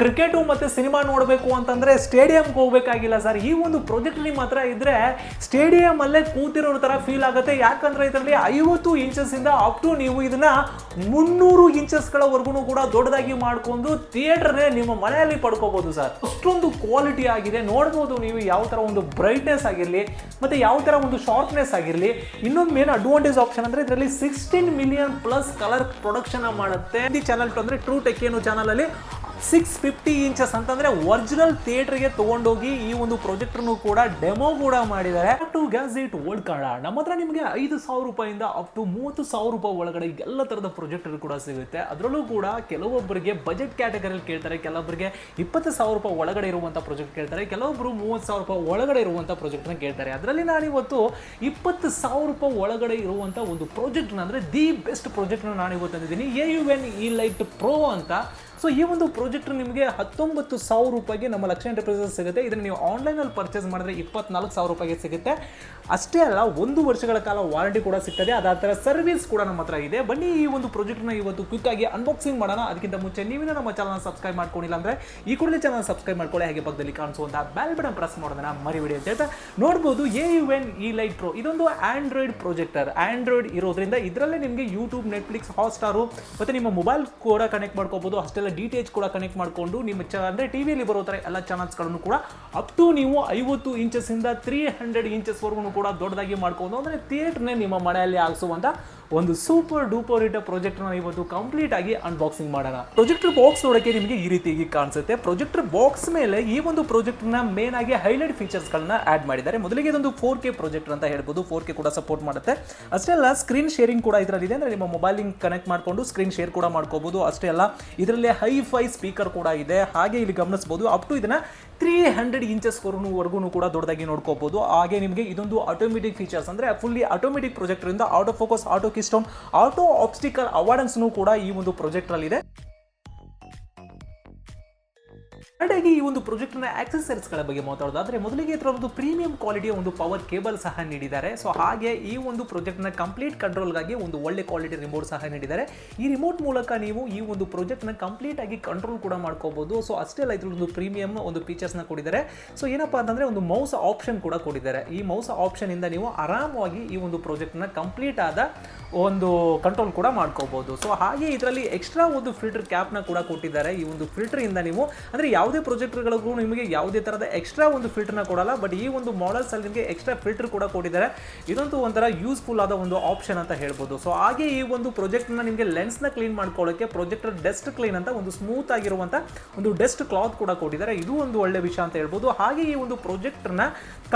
Cricket ಮತ್ತೆ cinema ನೋಡಬೇಕು ಅಂತಂದ್ರೆ ಸ್ಟೇಡಿಯಮ್ಗೆ ಹೋಗ್ಬೇಕಾಗಿಲ್ಲ ಸರ್. ಈ ಒಂದು ಪ್ರಾಜೆಕ್ಟ್ ನಿಮ್ಮ ಹತ್ರ ಇದ್ದರೆ ಸ್ಟೇಡಿಯಂ ಅಲ್ಲೇ ಕೂತಿರೋ ತರ ಫೀಲ್ ಆಗುತ್ತೆ. ಯಾಕಂದ್ರೆ ಇದರಲ್ಲಿ ಐವತ್ತು ಇಂಚಸ್ ಇಂದ ಅಪ್ ಟು ನೀವು ಇದನ್ನ ಮುನ್ನೂರು ಇಂಚಸ್ ಗಳವರೆಗೂ ಕೂಡ ದೊಡ್ಡದಾಗಿ ಮಾಡ್ಕೊಂಡು ಥಿಯೇಟರ್ನೇ ನಿಮ್ಮ ಮನೆಯಲ್ಲಿ ಪಡ್ಕೋಬೋದು ಸರ್. ಅಷ್ಟೊಂದು ಕ್ವಾಲಿಟಿ ಆಗಿದೆ. ನೋಡ್ಬೋದು ನೀವು ಯಾವ ತರ ಒಂದು ಬ್ರೈಟ್ನೆಸ್ ಆಗಿರಲಿ, ಮತ್ತೆ ಯಾವ ತರ ಒಂದು ಶಾರ್ಪ್ನೆಸ್ ಆಗಿರಲಿ. ಇನ್ನೊಂದು ಮೇನ್ ಅಡ್ವಾಂಟೇಜ್ ಆಪ್ಷನ್ ಅಂದ್ರೆ ಇದರಲ್ಲಿ sixteen million plus colour production ಮಾಡುತ್ತೆ ಈ ಚಾನಲ್ ಅಂದರೆ ಟ್ರೂ ಟೆಕ್ ಏನು ಚಾನಲ್ ಅಲ್ಲಿ ಸಿಕ್ಸ್ ಫಿಫ್ಟಿ ಇಂಚಸ್ ಅಂತಂದ್ರೆ ಒರಿಜಿನಲ್ ಥಿಯೇಟರ್ಗೆ ತಗೊಂಡೋಗಿ ಈ ಒಂದು ಪ್ರೊಜೆಕ್ಟರ್ನು ಕೂಡ ಡೆಮೋ ಕೂಡ ಮಾಡಿದ್ದಾರೆ. ಟು ಗ್ಯಾಸೆಟ್ ಓಲ್ಡ್ ಕನ್ನಡ ನಮ್ಮ ಹತ್ರ ನಿಮಗೆ ಐದು ಸಾವಿರ ರೂಪಾಯಿಂದ ಅಪ್ ಟು ಮೂವತ್ತು ಸಾವಿರ ರೂಪಾಯಿ ಒಳಗಡೆ ಎಲ್ಲ ತರದ ಪ್ರೊಜೆಕ್ಟರ್ ಕೂಡ ಸಿಗುತ್ತೆ. ಅದರಲ್ಲೂ ಕೂಡ ಕೆಲವೊಬ್ಬರಿಗೆ ಬಜೆಟ್ ಕ್ಯಾಟಗರಿಯಲ್ಲಿ ಕೇಳ್ತಾರೆ, ಕೆಲವೊಬ್ಬರಿಗೆ ಇಪ್ಪತ್ತು ಸಾವಿರ ರೂಪಾಯಿ ಒಳಗಡೆ ಇರುವಂಥ ಪ್ರಾಜೆಕ್ಟ್ ಕೇಳ್ತಾರೆ ಕೆಲವೊಬ್ಬರು ಮೂವತ್ತು ಸಾವಿರ ರೂಪಾಯಿ ಒಳಗಡೆ ಇರುವಂಥ ಪ್ರಾಜೆಕ್ಟ್ನ ಕೇಳ್ತಾರೆ. ಅದರಲ್ಲಿ ನಾನು ಇವತ್ತು ಇಪ್ಪತ್ತು ಸಾವಿರ ರೂಪಾಯಿ ಒಳಗಡೆ ಇರುವಂಥ ಒಂದು ಪ್ರಾಜೆಕ್ಟ್ನ ಅಂದರೆ ದಿ ಬೆಸ್ಟ್ ಪ್ರಾಜೆಕ್ಟ್ನ ನಾನು ಇವತ್ತು ತಂದಿದ್ದೀನಿ A U N E light pro ಅಂತ ಸೊ ಈ ಒಂದು ಪ್ರಾಜೆಕ್ಟ್ ನಿಮಗೆ ಹತ್ತೊಂಬತ್ತು ಸಾವಿರ ರೂಪಾಯಿಗೆ ನಮ್ಮ ಲಕ್ಷ ಎಂಟರ್ಪ್ರೈಸಸ್ ಸಿಗುತ್ತೆ. ಇದನ್ನು ನೀವು ಆನ್ಲೈನಲ್ಲಿ ಪರ್ಚೇಸ್ ಮಾಡಿದ್ರೆ ಇಪ್ಪತ್ನಾಲ್ಕು ಸಾವಿರ ರೂಪಾಯಿಗೆ ಸಿಗುತ್ತೆ. ಅಷ್ಟೇ ಅಲ್ಲ, ಒಂದು ವರ್ಷಗಳ ಕಾಲ ವಾರಂಟಿ ಕೂಡ ಸಿಗ್ತದೆ. ಅದಾದ ಥರ ಸರ್ವಿಸ್ ಕೂಡ ನಮ್ಮ ಹತ್ರ ಇದೆ. ಬನ್ನಿ ಈ ಒಂದು ಪ್ರಾಜೆಕ್ಟ್ನ ಇವತ್ತು ಕ್ವಿಕ್ ಆಗಿ ಅನ್ಬಾಕ್ಸಿಂಗ್ ಮಾಡೋಣ. ಅದಕ್ಕಿಂತ ಮುಂಚೆ ನೀವಿನ ನಮ್ಮ ಚಾನಲ್ ಸಬ್ಸ್ಕ್ರೈಬ್ ಮಾಡ್ಕೊಂಡಿಲ್ಲ ಅಂದರೆ ಈ ಕೂಡಲೇ ಚಾನಲ್ ಸಬ್ಸ್ಕ್ರೈಬ್ ಮಾಡ್ಕೊಳ್ಳಿ. ಹಾಗೆ ಪಕ್ಕದಲ್ಲಿ ಕಾಣಿಸುವಂತಹ ಬೆಲ್ ಬಟನ್ ಪ್ರೆಸ್ ಮಾಡೋದನ್ನ ಮರಿಬಿಡಿ ಅಂತ ಹೇಳ್ತಾ ನೋಡ್ಬೋದು A U N E light pro ಇದೊಂದು ಆಂಡ್ರಾಯ್ಡ್ ಪ್ರೊಜೆಕ್ಟರ್ ಆಂಡ್ರಾಯ್ಡ್ ಇರೋದ್ರಿಂದ ಇದರಲ್ಲೇ ನಿಮಗೆ ಯೂಟ್ಯೂಬ್ ನೆಟ್ಫ್ಲಿಕ್ಸ್ ಹಾಟ್ಸ್ಟಾರು ಮತ್ತು ನಿಮ್ಮ ಮೊಬೈಲ್ ಕೂಡ ಕನೆಕ್ಟ್ ಮಾಡ್ಕೋಬೋದು. ಅಷ್ಟೆಲ್ಲ ಡಿ ಟಿ ಎಚ್ ಕೂಡ ಕನೆಕ್ಟ್ ಮಾಡಿಕೊಂಡು ನಿಮ್ಮ ಚ ಅಂದರೆ ಟಿ ವಿಯಲ್ಲಿ ಬರೋ ಥರ ಎಲ್ಲ ಚಾನಲ್ಸ್ಗಳನ್ನು ಕೂಡ ಅಪ್ ಟು ನೀವು ಐವತ್ತು ಇಂಚಸ್ಸಿಂದ ತ್ರೀ ಹಂಡ್ರೆಡ್ ಇಂಚಸ್ವರೆಗೂ ಕೂಡ ದೊಡ್ಡದಾಗಿ ಮಾಡ್ಕೊಂಡು ಅಂದರೆ ಥಿಯೇಟ್ರನ್ನೇ ನಿಮ್ಮ ಮನೆಯಲ್ಲಿ ಆಗಿಸುವಂಥ ಒಂದು ಸೂಪರ್ ಡೂಪರ್ ಇಟ್ಟ ಪ್ರಾಜೆಕ್ಟ್ನ ಇವತ್ತು ಕಂಪ್ಲೀಟ್ ಆಗಿ ಅನ್ಬಾಕ್ಸಿಂಗ್ ಮಾಡೋಣ. ಪ್ರೊಜೆಕ್ಟರ್ ಬಾಕ್ಸ್ ನೋಡೋಕ್ಕೆ ನಿಮಗೆ ಈ ರೀತಿಯಾಗಿ ಕಾಣಿಸುತ್ತೆ. ಪ್ರೊಜೆಕ್ಟರ್ ಬಾಕ್ಸ್ ಮೇಲೆ ಈ ಒಂದು ಪ್ರಾಜೆಕ್ಟ್ನ ಮೇನ್ ಆಗಿ ಹೈಲೈಟ್ ಫೀಚರ್ಸ್ಗಳನ್ನ ಆಡ್ ಮಾಡಿದ್ದಾರೆ. ಮೊದಲಿಗೆ ಇದೊಂದು ಫೋರ್ ಕೆ ಪ್ರಾಜೆಕ್ಟರ್ ಅಂತ ಹೇಳ್ಬೋದು. ಫೋರ್ ಕೆ ಕೂಡ ಸಪೋರ್ಟ್ ಮಾಡುತ್ತೆ. ಅಷ್ಟೇ ಅಲ್ಲ ಸ್ಕ್ರೀನ್ ಶೇರಿಂಗ್ ಕೂಡ ಇದರಲ್ಲಿದೆ ಅಂದರೆ ನಿಮ್ಮ ಮೊಬೈಲಿಂಗ್ ಕನೆಕ್ಟ್ ಮಾಡಿಕೊಂಡು ಸ್ಕ್ರೀನ್ ಶೇರ್ ಕೂಡ ಮಾಡ್ಕೋಬಹುದು ಅಷ್ಟೇ ಅಲ್ಲ, ಇದರಲ್ಲಿ ಹೈ ಫೈ ಸ್ಪೀಕರ್ ಕೂಡ ಇದೆ. ಹಾಗೆ ಇಲ್ಲಿ ಗಮನಿಸಬಹುದು ಅಪ್ ಟು ಇದನ್ನ ತ್ರೀ ಹಂಡ್ರೆಡ್ ಇಂಚಸ್ ವರ್ಗೂ ಕೂಡ ದೊಡ್ಡದಾಗಿ ನೋಡ್ಕೋಬಹುದು ಹಾಗೆ ನಿಮಗೆ ಇದೊಂದು ಆಟೋಮೆಟಿಕ್ ಫೀಚರ್ಸ್ ಅಂದ್ರೆ fully automatic ಪ್ರೊಜೆಕ್ಟರಿಂದ auto focus auto keystone auto obstacle avoidance ಕೂಡ ಈ ಒಂದು ಪ್ರೊಜೆಕ್ಟರ್ ಹಾಗಾಗಿ ಈ ಒಂದು ಪ್ರಾಜೆಕ್ಟ್ನ ಗಳ ಬಗ್ಗೆ ಮಾತಾಡೋದಾದ್ರೆ ಮೊದಲಿಗೆ ಇದರ ಒಂದು ಪ್ರೀಮಿಯಂ ಕ್ವಾಲಿಟಿಯ ಒಂದು ಪವರ್ ಕೇಬಲ್ ಸಹ ನೀಡಿದ್ದಾರೆ. ಸೊ ಹಾಗೆ ಈ ಒಂದು ಪ್ರಾಜೆಕ್ಟ್ನ ಕಂಪ್ಲೀಟ್ ಕಂಟ್ರೋಲ್ಗಾಗಿ ಒಂದು ಒಳ್ಳೆ ಕ್ವಾಲಿಟಿ ರಿಮೋಟ್ ಸಹ ನೀಡಿದ್ದಾರೆ. ಈ ರಿಮೋಟ್ ಮೂಲಕ ನೀವು ಈ ಒಂದು ಪ್ರಾಜೆಕ್ಟ್ನ ಕಂಪ್ಲೀಟ್ ಆಗಿ ಕಂಟ್ರೋಲ್ ಕೂಡ ಮಾಡ್ಕೋಬಹುದು ಸೊ ಅಷ್ಟೇ ಅಲ್ಲ ಒಂದು ಪ್ರೀಮಿಯಂ ಒಂದು ಫೀಚರ್ಸ್ನ ಕೊಡಿದ್ದಾರೆ. ಸೊ ಏನಪ್ಪಾ ಅಂತಂದ್ರೆ ಒಂದು ಮೌಸ್ ಆಪ್ಷನ್ ಕೂಡ ಕೊಡಿದ್ದಾರೆ. ಈ ಮೌಸ್ ಆಪ್ಷನ್ ಇಂದ ನೀವು ಆರಾಮವಾಗಿ ಈ ಒಂದು ಪ್ರಾಜೆಕ್ಟ್ನ ಕಂಪ್ಲೀಟ್ ಆದ ಒಂದು ಕಂಟ್ರೋಲ್ ಕೂಡ ಮಾಡ್ಕೋಬಹುದು ಸೊ ಹಾಗೆ ಇದರಲ್ಲಿ ಎಕ್ಸ್ಟ್ರಾ ಒಂದು ಫಿಲ್ಟರ್ ಕ್ಯಾಪ್ನ ಕೂಡ ಕೊಟ್ಟಿದ್ದಾರೆ. ಈ ಒಂದು ಫಿಲ್ಟರ್ ಇಂದ ನೀವು, ಅಂದ್ರೆ ಯಾವುದೇ ಪ್ರೊಜೆಕ್ಟರ್ಗಳಿಗೂ ನಿಮಗೆ ಯಾವುದೇ ತರದ ಎಕ್ಸ್ಟ್ರಾ ಒಂದು ಫಿಲ್ಟರ್ನ ಕೊಡಲ್ಲ ಬಟ್ ಈ ಒಂದು ಮಾಡಲ್ಸ್ ಅಲ್ಲಿ ನಿಮಗೆ ಎಕ್ಸ್ಟ್ರಾ ಫಿಲ್ಟರ್ ಕೂಡ ಕೊಟ್ಟಿದ್ದಾರೆ. ಇದಂತೂ ಒಂಥರ ಯೂಸ್ಫುಲ್ ಆದ ಒಂದು ಆಪ್ಷನ್ ಅಂತ ಹೇಳ್ಬೋದು. ಸೊ ಹಾಗೆ ಈ ಒಂದು ಪ್ರಾಜೆಕ್ಟ್ನ ನಿಮಗೆ ಲೆನ್ಸ್ನ ಕ್ಲೀನ್ ಮಾಡ್ಕೊಳ್ಳೋಕೆ ಪ್ರೊಜೆಕ್ಟರ್ ಡೆಸ್ಟ್ ಕ್ಲೀನ್ ಅಂತ ಒಂದು ಸ್ಮೂತ್ ಆಗಿರುವಂಥ ಒಂದು ಡೆಸ್ಟ್ ಕ್ಲಾತ್ ಕೂಡ ಕೊಟ್ಟಿದ್ದಾರೆ. ಇದು ಒಂದು ಒಳ್ಳೆ ವಿಷಯ ಅಂತ ಹೇಳ್ಬೋದು. ಹಾಗೆ ಈ ಒಂದು ಪ್ರೊಜೆಕ್ಟರ್ನ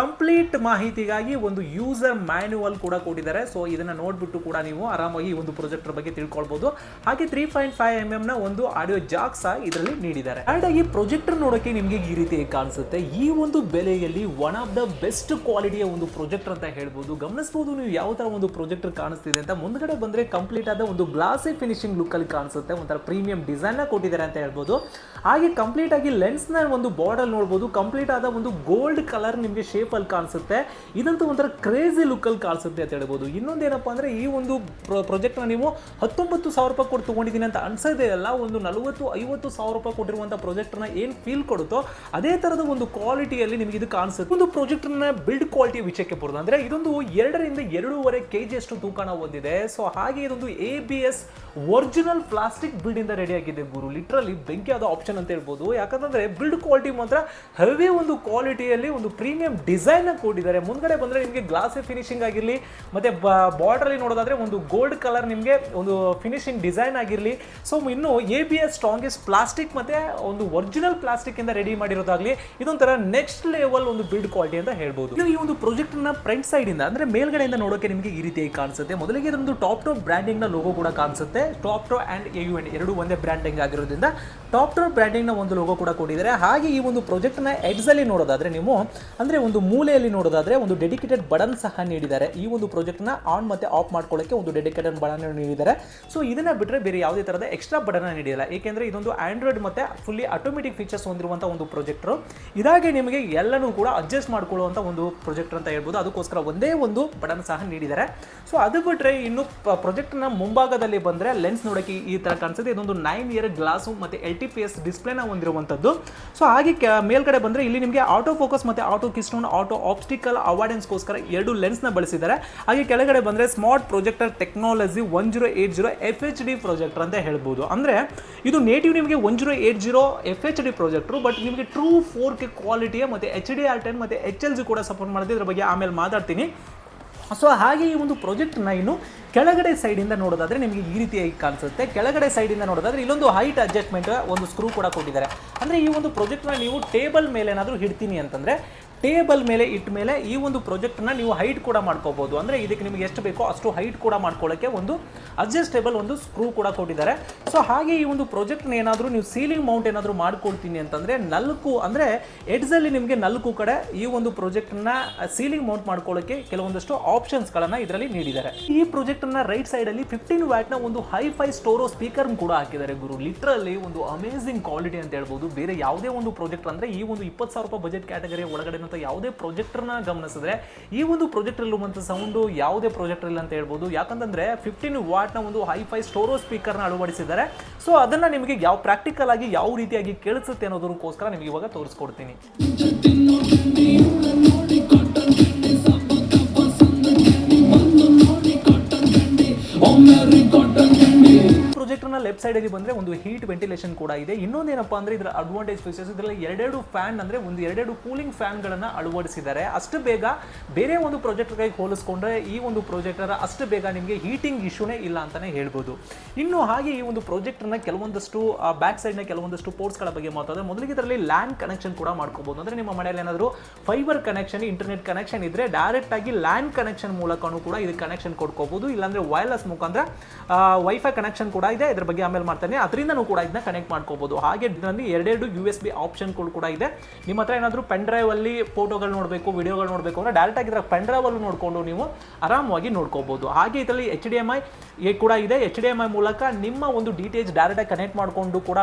ಕಂಪ್ಲೀಟ್ ಮಾಹಿತಿಗಾಗಿ ಒಂದು ಯೂಸರ್ ಮ್ಯಾನ್ಯುವಲ್ ಕೂಡ ಕೊಟ್ಟಿದ್ದಾರೆ. ಸೊ ಇದನ್ನ ನೋಡ್ಬಿಟ್ಟು ಕೂಡ ನೀವು ಆರಾಮಾಗಿ ಈ ಒಂದು ಪ್ರೊಜೆಕ್ಟರ್ ಬಗ್ಗೆ ತಿಳ್ಕೊಳ್ಬೋದು. ಹಾಗೆ three point five M M ನ ಒಂದು ಆಡಿಯೋ ಜಾಕ್ ಸಹ ಇದರಲ್ಲಿ ನೀಡಿದ್ದಾರೆ. ಹಾಗಾಗಿ ಪ್ರೊಜೆಕ್ಟರ್ ನೋಡೋಕ್ಕೆ ನಿಮಗೆ ಈ ರೀತಿ ಕಾಣಿಸುತ್ತೆ. ಈ ಒಂದು ಬೆಲೆಯಲ್ಲಿ ಒನ್ ಆಫ್ ದ ಬೆಸ್ಟ್ ಕ್ವಾಲಿಟಿಯ ಒಂದು ಪ್ರೊಜೆಕ್ಟರ್ ಅಂತ ಹೇಳ್ಬೋದು. ಗಮನಿಸಬಹುದು ನೀವು ಯಾವ ಥರ ಒಂದು ಪ್ರೊಜೆಕ್ಟರ್ ಕಾಣಿಸ್ತಿದೆ ಅಂತ. ಮುಂದ್ಗಡೆ ಬಂದ್ರೆ ಕಂಪ್ಲೀಟ್ ಆದ ಒಂದು ಗ್ಲಾಸಿ ಫಿನಿಶಿಂಗ್ ಲುಕ್ಕಲ್ಲಿ ಕಾಣಿಸುತ್ತೆ. ಒಂಥರ ಪ್ರೀಮಿಯಂ ಡಿಸೈನ್ನ ಕೊಟ್ಟಿದ್ದಾರೆ ಅಂತ ಹೇಳ್ಬೋದು. ಹಾಗೆ ಕಂಪ್ಲೀಟ್ ಆಗಿ ಲೆನ್ಸ್ನ ಒಂದು ಬಾರ್ಡರ್ ನೋಡ್ಬೋದು. ಕಂಪ್ಲೀಟ್ ಆದ ಒಂದು ಗೋಲ್ಡ್ ಕಲರ್ ನಿಮಗೆ ಶೇಪಲ್ಲಿ ಕಾಣಿಸುತ್ತೆ. ಇದಂತೂ ಒಂಥರ ಕ್ರೇಜಿ ಲುಕ್ಕಲ್ಲಿ ಕಾಣಿಸುತ್ತೆ ಅಂತ ಹೇಳ್ಬೋದು. ಇನ್ನೊಂದೇನಪ್ಪ ಅಂದ್ರೆ ಈ ಒಂದು ಪ್ರೊಜೆಕ್ಟ್ನ ನೀವು ಹತ್ತೊಂಬತ್ತು ಸಾವಿರ ರೂಪಾಯಿ ಕೊಟ್ಟು ತೊಗೊಂಡಿದ್ದೀನಿ ಅಂತ ಅನ್ಸೋದೇ ಅಲ್ಲ ಒಂದು ನಲವತ್ತು, ಐವತ್ತು ಸಾವಿರ ರೂಪಾಯಿ ಕೊಟ್ಟಿರುವಂಥ ಪ್ರೊಜೆಕ್ಟ್ನ ನ ಏನ್ ಫೀಲ್ ಕೊಡುತ್ತೋ ಅದೇ ತರದ ಒಂದು ಕ್ವಾಲಿಟಿಯಲ್ಲಿ ನಿಮಗೆ ಇದು ಕಾಣಿಸುತ್ತೆ. ಒಂದು ಪ್ರಾಜೆಕ್ಟ್ನ ಬಿಲ್ಡ್ ಕ್ವಾಲಿಟಿ ವಿಷಯಕ್ಕೆ ಬರೋದು ಅಂದರೆ ಇದೊಂದು ಎರಡರಿಂದ ಎರಡೂವರೆ ಕೆ ಜಿ ಅಷ್ಟು ತೂಕನ ಹೊಂದಿದೆ. ಸೊ ಹಾಗೆ ಇದೊಂದು A B S original plastic ಬಿಲ್ಡಿಂದ ಇಂದ ರೆಡಿ ಆಗಿದೆ ಗುರು. ಲಿಟ್ರಲಿ ಆದ ಆಪ್ಷನ್ ಅಂತ ಹೇಳ್ಬೋದು. ಯಾಕಂತಂದ್ರೆ ಬಿಲ್ಡ್ ಕ್ವಾಲಿಟಿ ಮಾತ್ರ ಹೆವಿ ಒಂದು ಕ್ವಾಲಿಟಿಯಲ್ಲಿ ಒಂದು ಪ್ರೀಮಿಯಂ ಡಿಸೈನ್ ಕೊಟ್ಟಿದ್ದಾರೆ. ಮುಂದ್ಗಡೆ ಬಂದ್ರೆ ನಿಮಗೆ ಗ್ಲಾಸ್ ಫಿನಿಶಿಂಗ್ ಆಗಿರಲಿ, ಮತ್ತೆ ಬಾರ್ಡರ್ ಅಲ್ಲಿ ನೋಡೋದಾದ್ರೆ ಒಂದು ಗೋಲ್ಡ್ ಕಲರ್ ನಿಮಗೆ ಒಂದು ಫಿನಿಶಿಂಗ್ ಡಿಸೈನ್ ಆಗಿರಲಿ. ಸೊ ಇನ್ನು A B S strongest plastic ಮತ್ತೆ ಒಂದು ಒರಿಜಿನಲ್ ಪ್ಲಾಸ್ಟಿಕ್ ಇಂದ ರೆಡಿ ಮಾಡಿರೋದಾಗ್ಲಿ, ಇದೊಂಥರ ನೆಕ್ಸ್ಟ್ ಲೆವೆಲ್ ಒಂದು ಬಿಲ್ಡ್ ಕ್ವಾಲಿಟಿ ಅಂತ ಹೇಳ್ಬೋದು. ನೀವು ಈ ಒಂದು ಪ್ರಾಜೆಕ್ಟ್ನ ಫ್ರಂಟ್ ಸೈಡ್ ಇಂದ, ಅಂದ್ರೆ ಮೇಲ್ಗಡೆಯಿಂದ ನೋಡೋಕೆ ನಿಮಗೆ ಈ ರೀತಿಯಾಗಿ ಕಾಣಿಸುತ್ತೆ. ಮೊದಲಿಗೆ ಇದೊಂದು ಟಾಪ್ ಟಾಪ್ನ ಲೋಗೋ ಕೂಡ ಕಾಣಿಸುತ್ತೆ. Top to and A U N ಎರಡು ಒಂದೇ ಬ್ರ್ಯಾಂಡಿಂಗ್ ಆಗಿರೋದ್ರಿಂದ ಟಾಪ್ ಟಾಪ್ನ ಒಂದು ಲೋಗೋ ಕೂಡ ಕೊಟ್ಟಿದ್ದಾರೆ. ಹಾಗೆ ಈ ಒಂದು ಪ್ರಾಜೆಕ್ಟ್ನ ಎಡ್ಸ್ ಅಲ್ಲಿ ನೋಡೋದಾದ್ರೆ ನೀವು, ಅಂದ್ರೆ ಒಂದು ಮೂಲೆಯಲ್ಲಿ ನೋಡೋದಾದ್ರೆ ಒಂದು ಡೆಡಿಕೇಟೆಡ್ ಬಟನ್ ಸಹ ನೀಡಿದ್ದಾರೆ. ಈ ಒಂದು ಪ್ರಾಜೆಕ್ಟ್ನ ಆನ್ ಮತ್ತೆ ಆಫ್ ಮಾಡ್ಕೊಳ್ಳೋಕೆ ಒಂದು ಡೆಡಿಕೇಟೆಡ್ ಬಟನ್ ನೀಡಿದ್ದಾರೆ. ಸೊ ಇದನ್ನ ಬಿಟ್ಟರೆ ಬೇರೆ ಯಾವುದೇ ಥರದ ಎಕ್ಸ್ಟ್ರಾ ಬಟನ್ ನೀಡಿಲ್ಲ. ಏಕೆಂದರೆ ಇದೊಂದು ಆಂಡ್ರಾಯ್ಡ್ ಮತ್ತೆ ಫುಲ್ಲಿ ಆಟೋಮೆಟಿಕ್ ಫೀಚರ್ಸ್ ಹೊಂದಿರುವಂಥ ಒಂದು ಪ್ರೊಜೆಕ್ಟರ್ ಇದಾಗಿ ನಿಮಗೆ ಎಲ್ಲನೂ ಕೂಡ ಅಡ್ಜಸ್ಟ್ ಮಾಡ್ಕೊಳ್ಳುವಂಥ ಒಂದು ಪ್ರೊಜೆಕ್ಟರ್ ಅಂತ ಹೇಳ್ಬೋದು. ಅದಕ್ಕೋಸ್ಕರ ಒಂದೇ ಒಂದು ಬಟನ್ ಸಹ ನೀಡಿದ್ದಾರೆ. ಸೊ ಅದು ಬಿಟ್ಟರೆ ಇನ್ನು ಪ್ರೊಜೆಕ್ಟ್ನ ಮುಂಭಾಗದಲ್ಲಿ ಬಂದರೆ ಲೆನ್ಸ್ ನೋಡೋಕ್ಕೆ ಈ ಥರ ಕಾಣಿಸುತ್ತೆ. ಇದೊಂದು ನೈನ್ ಇಯರ್ ಗ್ಲಾಸು ಮತ್ತು ಎಲ್ ಟಿ ಪಿ ಎಸ್ ಡಿಸ್ಪ್ಲೇನ ಹೊಂದಿರುವಂಥದ್ದು ಸೊ ಹಾಗೆ ಮೇಲ್ಗಡೆ ಬಂದರೆ ಇಲ್ಲಿ ನಿಮಗೆ ಆಟೋ ಫೋಕಸ್ ಮತ್ತು ಆಟೋ ಕಿಸ್ಟೋನ್ ಆಟೋ ಆಪ್ಸ್ಟಿಕಲ್ ಅವಾರ್ಡೆನ್ಸ್ಗೋಸ್ಕರ ಎರಡು ಲೆನ್ಸ್ನ ಬಳಸಿದ್ದಾರೆ. ಹಾಗೆ ಕೆಳಗಡೆ ಬಂದರೆ smart projector technology one zero eight zero F H D projector ಅಂತ ಹೇಳ್ಬೋದು. ಅಂದರೆ ಇದು ನೇಟಿವ್ ನಿಮಗೆ one zero eight zero F H D projector but ನಿಮಗೆ ಟ್ರೂ ಫೋರ್ ಕೆ ಕ್ವಾಲಿಟಿಯ ಮತ್ತು ಎಚ್ ಡಿ ಆರ್ ಟೆನ್ ಮತ್ತು ಎಚ್ ಎಲ್ ಜಿ ಕೂಡ ಸಪೋರ್ಟ್ ಮಾಡಿದೆ ಇದ್ರ ಬಗ್ಗೆ ಆಮೇಲೆ ಮಾತಾಡ್ತೀನಿ. ಸೊ ಹಾಗೆ ಈ ಒಂದು ಪ್ರಾಜೆಕ್ಟ್ನ ಇನ್ನು ಕೆಳಗಡೆ ಸೈಡಿಂದ ನೋಡೋದಾದ್ರೆ ನಿಮಗೆ ಈ ರೀತಿಯಾಗಿ ಕಾಣಿಸುತ್ತೆ. ಕೆಳಗಡೆ ಸೈಡಿಂದ ನೋಡೋದಾದ್ರೆ ಇಲ್ಲೊಂದು ಹೈಟ್ ಅಡ್ಜಸ್ಟ್ಮೆಂಟ್ ಒಂದು ಸ್ಕ್ರೂ ಕೂಡ ಕೊಟ್ಟಿದ್ದಾರೆ. ಅಂದರೆ ಈ ಒಂದು ಪ್ರಾಜೆಕ್ಟ್ನ ನೀವು ಟೇಬಲ್ ಮೇಲೆ ಏನಾದರೂ ಹಿಡ್ತೀನಿ ಅಂತಂದರೆ ಟೇಬಲ್ ಮೇಲೆ ಇಟ್ಟ ಮೇಲೆ ಈ ಒಂದು ಪ್ರಾಜೆಕ್ಟ್ನ ನೀವು ಹೈಟ್ ಕೂಡ ಮಾಡ್ಕೋಬಹುದು ಅಂದರೆ ಇದಕ್ಕೆ ನಿಮಗೆ ಎಷ್ಟು ಬೇಕೋ ಅಷ್ಟು ಹೈಟ್ ಕೂಡ ಮಾಡ್ಕೊಳ್ಳೋಕ್ಕೆ ಒಂದು ಅಡ್ಜಸ್ಟೇಬಲ್ ಒಂದು ಸ್ಕ್ರೂ ಕೂಡ ಕೊಟ್ಟಿದ್ದಾರೆ. ಸೊ ಹಾಗೆ ಈ ಒಂದು ಪ್ರಾಜೆಕ್ಟ್ನ ಏನಾದರೂ ನೀವು ಸೀಲಿಂಗ್ ಮೌಂಟ್ ಏನಾದರೂ ಮಾಡ್ಕೊಳ್ತೀನಿ ಅಂತಂದರೆ ನಾಲ್ಕು, ಅಂದರೆ ಎಡ್ಸಲ್ಲಿ ನಿಮಗೆ ನಾಲ್ಕು ಕಡೆ ಈ ಒಂದು ಪ್ರಾಜೆಕ್ಟ್ನ ಸೀಲಿಂಗ್ ಮೌಂಟ್ ಮಾಡ್ಕೊಳ್ಳೋಕ್ಕೆ ಕೆಲವೊಂದಷ್ಟು ಆಪ್ಷನ್ಸ್ಗಳನ್ನು ಇದರಲ್ಲಿ ನೀಡಿದ್ದಾರೆ. ಈ ಪ್ರಾಜೆಕ್ಟ್ನ ರೈಟ್ ಸೈಡಲ್ಲಿ ಫಿಫ್ಟೀನ್ ವ್ಯಾಟ್ನ ಒಂದು ಹೈ ಫೈ ಸ್ಟೋರೋ ಸ್ಪೀಕರ್ ಕೂಡ ಹಾಕಿದ್ದಾರೆ ಗುರು. ಲಿಟ್ರಲ್ಲಿ ಒಂದು ಅಮೇಸಿಂಗ್ ಕ್ವಾಲಿಟಿ ಅಂತ ಹೇಳ್ಬೋದು. ಬೇರೆ ಯಾವುದೇ ಒಂದು ಪ್ರಾಜೆಕ್ಟ್ ಅಂದರೆ ಈ ಒಂದು ಇಪ್ಪತ್ತು ಸಾವಿರ ರೂಪಾಯಿ ಬಜೆಟ್ ಕ್ಯಾಟಗರಿ ಒಳಗಡೆ ಇರುವಂಥ ಯಾವುದೇ ಪ್ರೊಜೆಕ್ಟರ್ನ ಗಮನಿಸಿದ್ರೆ, ಈ ಒಂದು ಪ್ರಾಜೆಕ್ಟ್ ಇರುವಂಥ ಸೌಂಡು ಯಾವುದೇ ಪ್ರಾಜೆಕ್ಟರ್ ಇಲ್ಲ ಅಂತ ಹೇಳ್ಬೋದು. ಯಾಕಂತಂದ್ರೆ ಫಿಫ್ಟೀನ್ ವಾಟ್ನ ಒಂದು ಹೈ ಫೈ ಸ್ಟೋರೋ ಸ್ಪೀಕರ್ನ ಅಳವಡಿಸಿದ್ದಾರೆ. ಸೊ ಅದನ್ನ ನಿಮಗೆ ಯಾವ ಪ್ರಾಕ್ಟಿಕಲ್ ಆಗಿ ಯಾವ ರೀತಿಯಾಗಿ ಕೇಳಿಸುತ್ತೆ ಅನ್ನೋದಕ್ಕೋಸ್ಕರ ನಿಮಗೆ ಇವಾಗ ತೋರಿಸ್ಕೊಡ್ತೀನಿ. ಪ್ರಾಜೆಕ್ಟ್ನ ಲೆಫ್ಟ್ ಅಲ್ಲಿ ಬಂದರೆ ಒಂದು ಹೀಟ್ ವೆಂಟಿಲೇಷನ್ ಕೂಡ ಇದೆ. ಇನ್ನೊಂದೇನಪ್ಪ ಅಂದ್ರೆ ಇದರ ಅಡ್ವಾಂಟೇಜ್ ಫೀಚರ್ಸ್ ಇದರಲ್ಲಿ ಎರಡೆರಡು ಫ್ಯಾನ್ ಅಂದ್ರೆ ಒಂದು ಎರಡೆರಡು ಕೂಲಿಂಗ್ ಫ್ಯಾನ್ಗಳನ್ನು ಅಳವಡಿಸಿದ್ದಾರೆ. ಅಷ್ಟು ಬೇಗ ಬೇರೆ ಒಂದು ಪ್ರಾಜೆಕ್ಟ್ಗೆ ಹೋಲಿಸ್ಕೊಂಡ್ರೆ ಈ ಒಂದು ಪ್ರಾಜೆಕ್ಟರ ಅಷ್ಟು ಬೇಗ ನಿಮಗೆ ಹೀಟಿಂಗ್ ಇಶ್ಯೂನೇ ಇಲ್ಲ ಅಂತಾನೆ ಹೇಳ್ಬೋದು. ಇನ್ನು ಹಾಗೆ ಈ ಒಂದು ಪ್ರಾಜೆಕ್ಟ್ನ ಕೆಲವೊಂದಷ್ಟು ಬ್ಯಾಕ್ ಸೈಡ್ನ ಕೆಲವೊಂದಷ್ಟು ಪೋರ್ಟ್ಸ್ಗಳ ಬಗ್ಗೆ ಮಾತಾಡಿದ್ರೆ ಮೊದಲಿಗೆ ಇದರಲ್ಲಿ ಲ್ಯಾಂಡ್ ಕನೆಕ್ಷನ್ ಕೂಡ ಮಾಡ್ಕೋಬಹುದು ಅಂದ್ರೆ ನಿಮ್ಮ ಮನೆಯಲ್ಲಿ ಏನಾದರೂ ಫೈಬರ್ ಕನೆಕ್ಷನ್ ಇಂಟರ್ನೆಟ್ ಕನೆಕ್ಷನ್ ಇದ್ರೆ ಡೈರೆಕ್ಟ್ ಆಗಿ ಲ್ಯಾಂಡ್ ಕನೆಕ್ಷನ್ ಮೂಲಕನೂ ಕೂಡ ಇದಕ್ಕೆ ಕನೆಕ್ಷನ್ ಕೊಡ್ಕೋಬಹುದು ಇಲ್ಲಾಂದ್ರೆ ವೈರ್ಲೆಸ್ ಮುಖಾಂತರ ವೈಫೈ ಕನೆಕ್ಷನ್ ಕೂಡ ಇದೆ. ಇದ್ರ ಬಗ್ಗೆ ಆಮೇಲೆ ಮಾಡ್ತಾನೆ. ಅದರಿಂದನೂ ಕೂಡ ಇದನ್ನ ಕನೆಕ್ಟ್ ಮಾಡ್ಕೋಬಹುದು ಹಾಗೆ ಇದರಲ್ಲಿ ಎರಡೆರಡು ಯು ಎಸ್ ಬಿ ಆಪ್ಷನ್ಗಳು ಕೂಡ ಇದೆ. ನಿಮ್ಮ ಹತ್ರ ಏನಾದರೂ ಪೆನ್ ಡ್ರೈವ್ ಅಲ್ಲಿ ಫೋಟೋಗಳು ನೋಡಬೇಕು ವಿಡಿಯೋಗಳು ನೋಡಬೇಕು ಅಂದ್ರೆ ಡೈರೆಕ್ಟ್ ಆಗಿ ಇದರ ಪೆನ್ ಡ್ರೈವ್ ಅಲ್ಲಿ ನೋಡ್ಕೊಂಡು ನೀವು ಆರಾಮವಾಗಿ ನೋಡ್ಕೋಬಹುದು ಹಾಗೆ ಇದರಲ್ಲಿ ಎಚ್ ಡಿ ಎಂ ಐ ಕೂಡ ಇದೆ. ಎಚ್ ಡಿ ಎಂ ಐ ಮೂಲಕ ನಿಮ್ಮ ಒಂದು ಡೀಟೇಲ್ಸ್ ಡೈರೆಕ್ಟ್ ಆಗಿ ಕನೆಕ್ಟ್ ಮಾಡಿಕೊಂಡು ಕೂಡ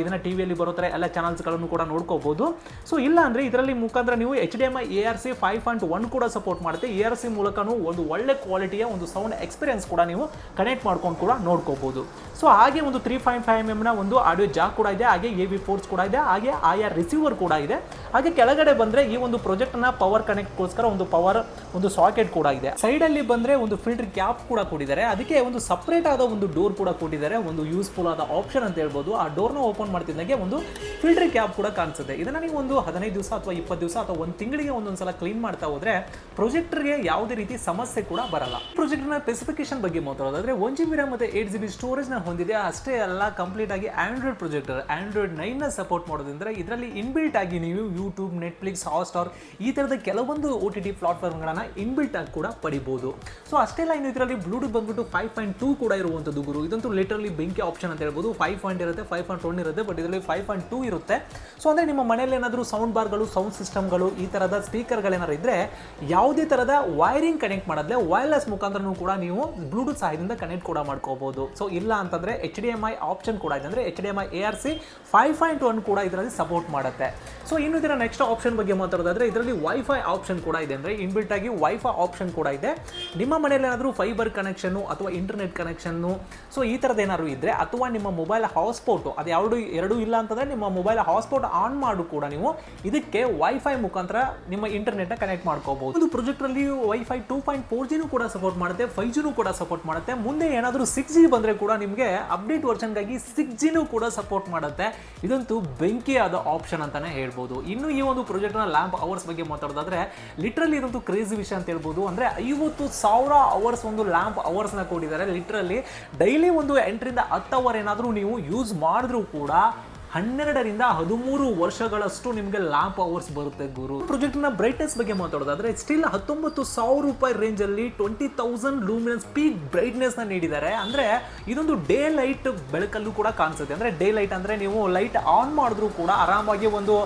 ಇದನ್ನು ಇದನ್ನ ಟಿವಿಯಲ್ಲಿ ಬರೋ ಥರ ಎಲ್ಲ ಚಾನಲ್ಸ್ಗಳನ್ನು ಕೂಡ ನೋಡ್ಕೋಬಹುದು ಸೊ ಇಲ್ಲ ಅಂದ್ರೆ ಇದರಲ್ಲಿ ಮುಖಾಂತರ ನೀವು H D M I A R C five point one ಕೂಡ ಸಪೋರ್ಟ್ ಮಾಡುತ್ತೆ. ಎ ಆರ್ ಸಿ ಮೂಲಕನೂ ಒಂದು ಒಳ್ಳೆ ಕ್ವಾಲಿಟಿಯ ಒಂದು ಸೌಂಡ್ ಎಕ್ಸ್ಪೀರಿಯನ್ಸ್ ಕೂಡ ನೀವು ಕನೆಕ್ಟ್ ಮಾಡ್ಕೊಂಡು ಕೂಡ ನೋಡ್ಕೋಬಹುದು ಸೊ ಹಾಗೆ ಒಂದು ತ್ರೀ ಪಾಯಿಂಟ್ ಫೈವ್ ಎಂ ನ ಒಂದು ಆಡಿಯೋ ಜಾಕ್ ಕೂಡ ಇದೆ, ಹಾಗೆ ಎ ವಿ ಫೋರ್ಸ್ ಕೂಡ ಇದೆ, ಹಾಗೆ ಆಯಾ ರಿಸೀವರ್ ಕೂಡ ಇದೆ. ಹಾಗೆ ಕೆಳಗಡೆ ಬಂದರೆ ಈ ಒಂದು ಪ್ರಾಜೆಕ್ಟ್ನ ಪವರ್ ಕನೆಕ್ಟ್ಗೋಸ್ಕರ ಒಂದು ಪವರ್ ಒಂದು ಸಾಕೆಟ್ ಕೂಡ ಇದೆ. ಸೈಡಲ್ಲಿ ಬಂದ್ರೆ ಒಂದು ಫಿಲ್ಟರ್ ಕ್ಯಾಪ್ ಕೂಡ ಕೊಟ್ಟಿದ್ದಾರೆ. ಅದಕ್ಕೆ ಒಂದು ಸಪ್ರೇಟ್ ಆದ ಒಂದು ಡೋರ್ ಕೂಡ ಕೊಟ್ಟಿದ್ದಾರೆ. ಒಂದು ಯೂಸ್ಫುಲ್ ಆದ ಆಪ್ಷನ್ ಅಂತ ಹೇಳ್ಬೋದು. ಆ ಡೋರ್ನ ಓಪನ್ ಮಾಡ್ತಿದ್ದಂಗೆ ಒಂದು ಫಿಲ್ಟರ್ ಕ್ಯಾಪ್ ಕೂಡ ಕಾಣಿಸುತ್ತೆ. ಇದನ್ನ ನೀವು ಒಂದು ಹದಿನೈದು ದಿವಸ ಅಥವಾ ಇಪ್ಪತ್ತು ದಿವಸ ಅಥವಾ ಒಂದು ತಿಂಗಳಿಗೆ ಒಂದೊಂದು ಸಲ ಕ್ಲೀನ್ ಮಾಡ್ತಾ ಹೋದ್ರೆ ಪ್ರೊಜೆಕ್ಟರ್ಗೆ ಯಾವುದೇ ರೀತಿ ಸಮಸ್ಯೆ ಕೂಡ ಬರಲ್ಲ. ಪ್ರೊಜೆಕ್ಟ್ನ ಸ್ಪೆಸಿಫಿಕೇಶನ್ ಬಗ್ಗೆ ಮಾತಾಡೋದಾದ್ರೆ ಒನ್ ಜಿ ಬಿ ರ್ಯಾಮ್ ಮತ್ತೆ ಏಟ್ ಜಿ ಬಿ ಸ್ಟೋರೇಜ್ನ ಹೊಂದಿದೆ ಅಷ್ಟೇ ಅಲ್ಲ ಕಂಪ್ಲೀಟ್ ಆಗಿ ಆಂಡ್ರಾಯ್ಡ್ ಪ್ರೊಜೆಕ್ಟರ್ ಆಂಡ್ರಾಯ್ಡ್ ನೈನ್ನ ಸಪೋರ್ಟ್ ಮಾಡೋದ್ರಿಂದ ಇದರಲ್ಲಿ ಇನ್ಬಿಲ್ಟ್ ಆಗಿ ನೀವು ಯೂಟ್ಯೂಬ್ ನೆಟ್ಫ್ಲಿಕ್ಸ್ ಹಾಟ್ಸ್ಟಾರ್ ಈ ಥರದ ಕೆಲವೊಂದು ಓ ಟಿ ಟಿ ಪ್ಲಾಟ್ಫಾರ್ಮ್ಗಳನ್ನು ಇನ್ಬಿಲ್ಟ್ ಆಗಿ ಕೂಡ ಪಡಿಬೋದು. ಸೊ ಅಷ್ಟೇ ಇನ್ನು ಇದರಲ್ಲಿ ಬ್ಲೂಟೂತ್ ಬಂದ್ಬಿಟ್ಟು ಫೈವ್ ಪಾಯಿಂಟ್ ಟೂ ಕೂಡ ಇರುವಂಥದ್ದು ಗುರು. ಇದಂತೂ ಲಿಟರಲಿ ಬೆಂಕಿ ಆಪ್ಷನ್ ಅಂತ ಹೇಳ್ಬೋದು. ಫೈವ್ ಪಾಯಿಂಟ್ ಇರುತ್ತೆ ಫೈವ್ ಪಾಯಿಂಟ್ ಒನ್ ಇರುತ್ತೆ ಬಟ್ ಇದರಲ್ಲಿ ಫೈವ್ ಪಾಯಿಂಟ್ ಟೂ ಇರುತ್ತೆ. ಸೊ ಅಂದರೆ ನಿಮ್ಮ ಮನೆಯಲ್ಲಿ ಏನಾದರೂ ಸೌಂಡ್ ಬಾರ್ಗಳು ಸೌಂಡ್ ಸಿಸ್ಟಮ್ಗಳು ಈ ಥರದ ಸ್ಪೀಕರ್ಗಳೇನಾದ್ರು ಇದ್ದರೆ ಯಾವುದೇ ಥರದ ವೈರಿಂಗ್ ಕನೆಕ್ಟ್ ಮಾಡೋದ್ಲೆ ವೈರ್ಲೆಸ್ ಮುಖಾಂತರನೂ ಕೂಡ ನೀವು ಬ್ಲೂಟೂತ್ ಸಹಾಯದಿಂದ ಕನೆಕ್ಟ್ ಕೂಡ ಮಾಡ್ಕೋಬೋದು. ಸೊ ಇಲ್ಲ ಅಂತಂದರೆ H D M I option ಕೂಡ ಇದೆ ಅಂದರೆ H D M I A R C five point one ಕೂಡ ಇದರಲ್ಲಿ ಸಪೋರ್ಟ್ ಮಾಡುತ್ತೆ. ಸೊ ಇನ್ನು ಇದರ ನೆಕ್ಸ್ಟ್ ಆಪ್ಷನ್ ಬಗ್ಗೆ ಮಾತಾಡೋದಾದರೆ ಇದರಲ್ಲಿ ವೈಫೈ ಆಪ್ಷನ್ ಕೂಡ ಇದೆ ಅಂದರೆ ಇನ್ಬಿಲ್ಟ್ ಆಗಿ ವೈಫೈ ಆಪ್ಷನ್ ಕೂಡ ಇದೆ. ನಿಮ್ಮ ಮನೆಯಲ್ಲಿ ಏನಾದರೂ ಫೈಬರ್ ಕನೆಕ್ಷನ್ನು ಅಥವಾ ಇಂಟರ್ನೆಟ್ ಕನೆಕ್ಷನ್ನು ಸೊ ಈ ಥರದ್ದು ಏನಾದರೂ ಇದ್ದರೆ ಅಥವಾ ನಿಮ್ಮ ಮೊಬೈಲ್ ಹಾಟ್ಸ್ಪಾಟು ಅದು ಯಾವುದು ಎರಡೂ ಇಲ್ಲ ಅಂತಂದರೆ ನಿಮ್ಮ ಮೊಬೈಲ್ ಹಾಟ್ಸ್ಪಾಟ್ ಆನ್ ಮಾಡು ಕೂಡ ನೀವು ಇದಕ್ಕೆ ವೈಫೈ ಮುಖಾಂತರ ನಿಮ್ಮ ಇಂಟರ್ನೆಟ್ನ ಕನೆಕ್ಟ್ ಮಾಡ್ಕೋಬಹುದು. ಒಂದು ಪ್ರೊಜೆಕ್ಟ್ರಲ್ಲಿ ವೈಫೈ ಟೂ ಪಾಯಿಂಟ್ ಫೋರ್ ಜಿನೂ ಕೂಡ ಸಪೋರ್ಟ್ ಮಾಡುತ್ತೆ ಫೈವ್ ಜಿನೂ ಕೂಡ ಸಪೋರ್ಟ್ ಮಾಡುತ್ತೆ. ಮುಂದೆ ಏನಾದರೂ ಸಿಕ್ಸ್ ಜಿ ಬಂದರೆ ಕೂಡ ನಿಮಗೆ ಅಪ್ಡೇಟ್ ವರ್ಷನ್ಗಾಗಿ ಸಿಕ್ಸ್ ಜಿನೂ ಕೂಡ ಸಪೋರ್ಟ್ ಮಾಡುತ್ತೆ. ಇದಂತೂ ಬೆಂಕಿಯಾದ ಆಪ್ಷನ್ ಅಂತಾನೆ ಹೇಳ್ಬೋದು. ಇನ್ನು ಈ ಒಂದು ಪ್ರಾಜೆಕ್ಟ್ನ ಲ್ಯಾಂಪ್ ಅವರ್ಸ್ ಬಗ್ಗೆ ಮಾತಾಡೋದಾದ್ರೆ ಲಿಟ್ರಲಿ ಇದಂತೂ ಕ್ರೇಜಿ ವಿಷಯ ಅಂತ ಹೇಳ್ಬೋದು. ಅಂದರೆ ಐವತ್ತು ಸಾವಿರ ಅವರ್ಸ್ ಒಂದು ಲ್ಯಾಂಪ್ ಅವರ್ಸ್ನ ಕೊಟ್ಟಿದ್ದಾರೆ ಲಿಟ್ರಲಿ ಡೈಲಿ ಒಂದು ಎಂಟರಿಂದ ಹತ್ತು ಅವರ್ ಏನಾದರೂ ನೀವು ಯೂಸ್ ಮಾಡಿದ್ರೂ ಕೂಡ ಹನ್ನೆರಡರಿಂದ ಹದಿಮೂರು ವರ್ಷಗಳಷ್ಟು ನಿಮಗೆ ಲ್ಯಾಂಪ್ ಅವರ್ಸ್ ಬರುತ್ತೆ ಗುರು. ಪ್ರಾಜೆಕ್ಟ್ನ ಬ್ರೈಟ್ನೆಸ್ ಬಗ್ಗೆ ಮಾತಾಡೋದಾದ್ರೆ ಸ್ಟಿಲ್ ಹತ್ತೊಂಬತ್ತು ಸಾವಿರ ರೂಪಾಯಿ ರೇಂಜ್ ಅಲ್ಲಿ ಟ್ವೆಂಟಿ ತೌಸಂಡ್ ಲೂಮಿನಸ್ ಪೀಕ್ ಬ್ರೈಟ್ನೆಸ್ನ ನೀಡಿದ್ದಾರೆ. ಅಂದ್ರೆ, ಇದೊಂದು ಡೇ ಲೈಟ್ ಬೆಳಕಲ್ಲೂ ಕೂಡ ಕಾಣಿಸುತ್ತೆ. ಅಂದ್ರೆ ಡೇ ಲೈಟ್ ಅಂದ್ರೆ ನೀವು ಲೈಟ್ ಆನ್ ಮಾಡಿದ್ರೂ ಕೂಡ ಆರಾಮಾಗಿ ಒಂದು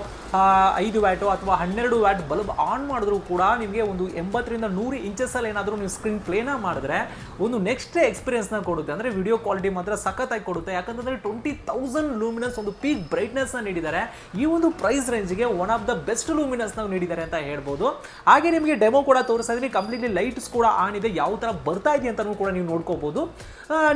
ಐದು ವ್ಯಾಟು ಅಥವಾ ಹನ್ನೆರಡು ವ್ಯಾಟ್ ಬಲ್ಬ್ ಆನ್ ಮಾಡಿದ್ರೂ ಕೂಡ ನಿಮಗೆ ಒಂದು ಎಂಬತ್ತರಿಂದ ನೂರು ಇಂಚಸ್ ಅಲ್ಲಿ ಏನಾದರೂ ನೀವು ಸ್ಕ್ರೀನ್ ಪ್ಲೇನ ಮಾಡಿದ್ರೆ, ಒಂದು ನೆಕ್ಸ್ಟ್ ಎಕ್ಸ್ಪೀರಿಯನ್ಸ್ನ ಕೊಡುತ್ತೆ. ಅಂದ್ರೆ ವಿಡಿಯೋ ಕ್ವಾಲಿಟಿ ಮಾತ್ರ ಸಖತ್ತಾಗಿ ಕೊಡುತ್ತೆ. ಯಾಕಂತಂದ್ರೆ ಟ್ವೆಂಟಿ ತೌಸಂಡ್ ಲೂಮಿನಸ್ ಒಂದು ಪೀಕ್ ಬ್ರೈಟ್ನೆಸ್ನ ನೀಡಿದ್ದಾರೆ. ಈ ಒಂದು ಪ್ರೈಸ್ ರೇಂಜ್ಗೆ ಒನ್ ಆಫ್ ದ ಬೆಸ್ಟ್ ಲೂಮಿನಸ್ನ ನೀಡಿದ್ದಾರೆ ಅಂತ ಹೇಳ್ಬೋದು. ಹಾಗೆ ನಿಮಗೆ ಡೆಮೋ ಕೂಡ ತೋರಿಸ್ತಾ ಇದ್ದೀನಿ ಕಂಪ್ಲೀಟ್ಲಿ ಲೈಟ್ಸ್ ಕೂಡ ಆನ್ ಇದೆ. ಯಾವ ತರ ಬರ್ತಾ ಇದೆ ಅಂತಾನೂ ಕೂಡ ನೀವು ನೋಡ್ಕೋಬಹುದು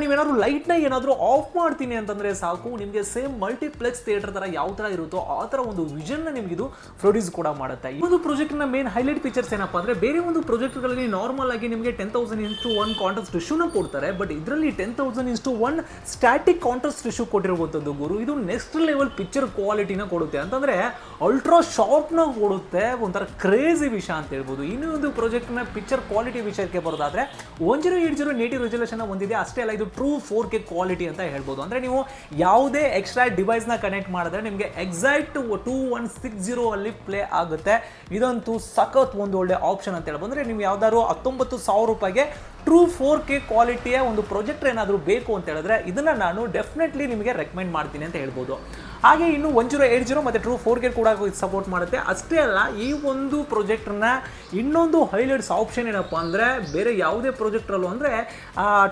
ನೀವೇನಾದ್ರು ಲೈಟ್ನ ಏನಾದರೂ ಆಫ್ ಮಾಡ್ತೀನಿ ಅಂತಂದ್ರೆ ಸಾಕು. ನಿಮಗೆ ಸೇಮ್ ಮಲ್ಟಿಪ್ಲೆಕ್ಸ್ ಥಿಯೇಟರ್ ತರ ಯಾವ ತರ ಇರುತ್ತೋ ಆ ತರ ಒಂದು ವಿಷನ್ ನಿಮ್ಗೆ ಇದು ಪ್ರೊಡ್ಯೂಸ್ ಕೂಡ ಮಾಡುತ್ತೆ. ಈ ಒಂದು ಪ್ರಾಜೆಕ್ಟ್ನ ಮೇನ್ ಹೈಲೈಟ್ ಫೀಚರ್ಸ್ ಏನಪ್ಪಾ ಅಂದ್ರೆ, ಬೇರೆ ಒಂದು ಪ್ರಾಜೆಕ್ಟ್ಗಳಲ್ಲಿ ನಾರ್ಮಲ್ ಆಗಿ ನಿಮಗೆ ten thousand is to one contrast ಟಿಶ್ಯೂನ ಕೊಡ್ತಾರೆ. ಬಟ್ ಇದರಲ್ಲಿ ten thousand is to one static contrast tissue ಕೊಟ್ಟಿರುವಂತದ್ದು ಗುರು. ಇದು ನೆಕ್ಸ್ಟ್ ಲೆವೆಲ್ ಪಿಕ್ಚರ್ ಕ್ವಾಲಿಟಿನ ಕೊಡುತ್ತೆ. ಅಂತಂದ್ರೆ ಅಲ್ಟ್ರಾ ಶಾರ್ಪ್ನ ಕೊಡುತ್ತೆ ಒಂಥರ ಕ್ರೇಜಿ ವಿಷಯ ಅಂತ ಹೇಳ್ಬೋದು. ಇನ್ನೊಂದು ಒಂದು ಪ್ರಾಜೆಕ್ಟ್ನ ಪಿಕ್ಚರ್ ಕ್ವಾಲಿಟಿ ವಿಷಯಕ್ಕೆ ಬರೋದಾದ್ರೆ one zero eight zero native resolution ಹೊಂದಿದೆ. ಅಷ್ಟೇ ಅಲ್ಲ, ಇದು ಟ್ರೂ ಫೋರ್ ಕೆ ಕ್ವಾಲಿಟಿ ಅಂತ ಹೇಳ್ಬೋದು. ಅಂದ್ರೆ ನೀವು ಯಾವುದೇ ಎಕ್ಸ್ಟ್ರಾ ಡಿವೈಸ್ನ ಕನೆಕ್ಟ್ ಮಾಡಿದ್ರೆ ನಿಮಗೆ exact two one six zero ಅಲ್ಲಿ ಪ್ಲೇ ಆಗುತ್ತೆ. ಇದಂತೂ ಸಖತ್ ಒಂದು ಒಳ್ಳೆ ಆಪ್ಷನ್ ಅಂತ ಹೇಳ್ಬೋದು. ಅಂದ್ರೆ ನೀವು ಯಾವ್ದಾದ್ರು ಹತ್ತೊಂಬತ್ತು ಸಾವಿರ ರೂಪಾಯಿಗೆ ಟ್ರೂ ಫೋರ್ ಕೆ ಕ್ವಾಲಿಟಿಯ ಒಂದು ಪ್ರೊಜೆಕ್ಟರ್ ಏನಾದರೂ ಬೇಕು ಅಂತ ಹೇಳಿದ್ರೆ ಇದನ್ನು ನಾನು ಡೆಫಿನೆಟ್ಲಿ ನಿಮಗೆ ರೆಕಮೆಂಡ್ ಮಾಡ್ತೀನಿ ಅಂತ ಹೇಳ್ಬೋದು. ಹಾಗೆ ಇನ್ನು ಒನ್ ಜೀರೋ ಏಟ್ ಜೀರೋ ಮತ್ತು ಟ್ರೂ ಫೋರ್ ಕೆ ಕೂಡ ಸಪೋರ್ಟ್ ಮಾಡುತ್ತೆ. ಅಷ್ಟೇ ಅಲ್ಲ, ಈ ಒಂದು ಪ್ರೊಜೆಕ್ಟ್ರನ್ನ ಇನ್ನೊಂದು ಹೈಲೈಟ್ಸ್ ಆಪ್ಷನ್ ಏನಪ್ಪ ಅಂದರೆ ಬೇರೆ ಯಾವುದೇ ಪ್ರೊಜೆಕ್ಟ್ರಲ್ಲೂ ಅಂದರೆ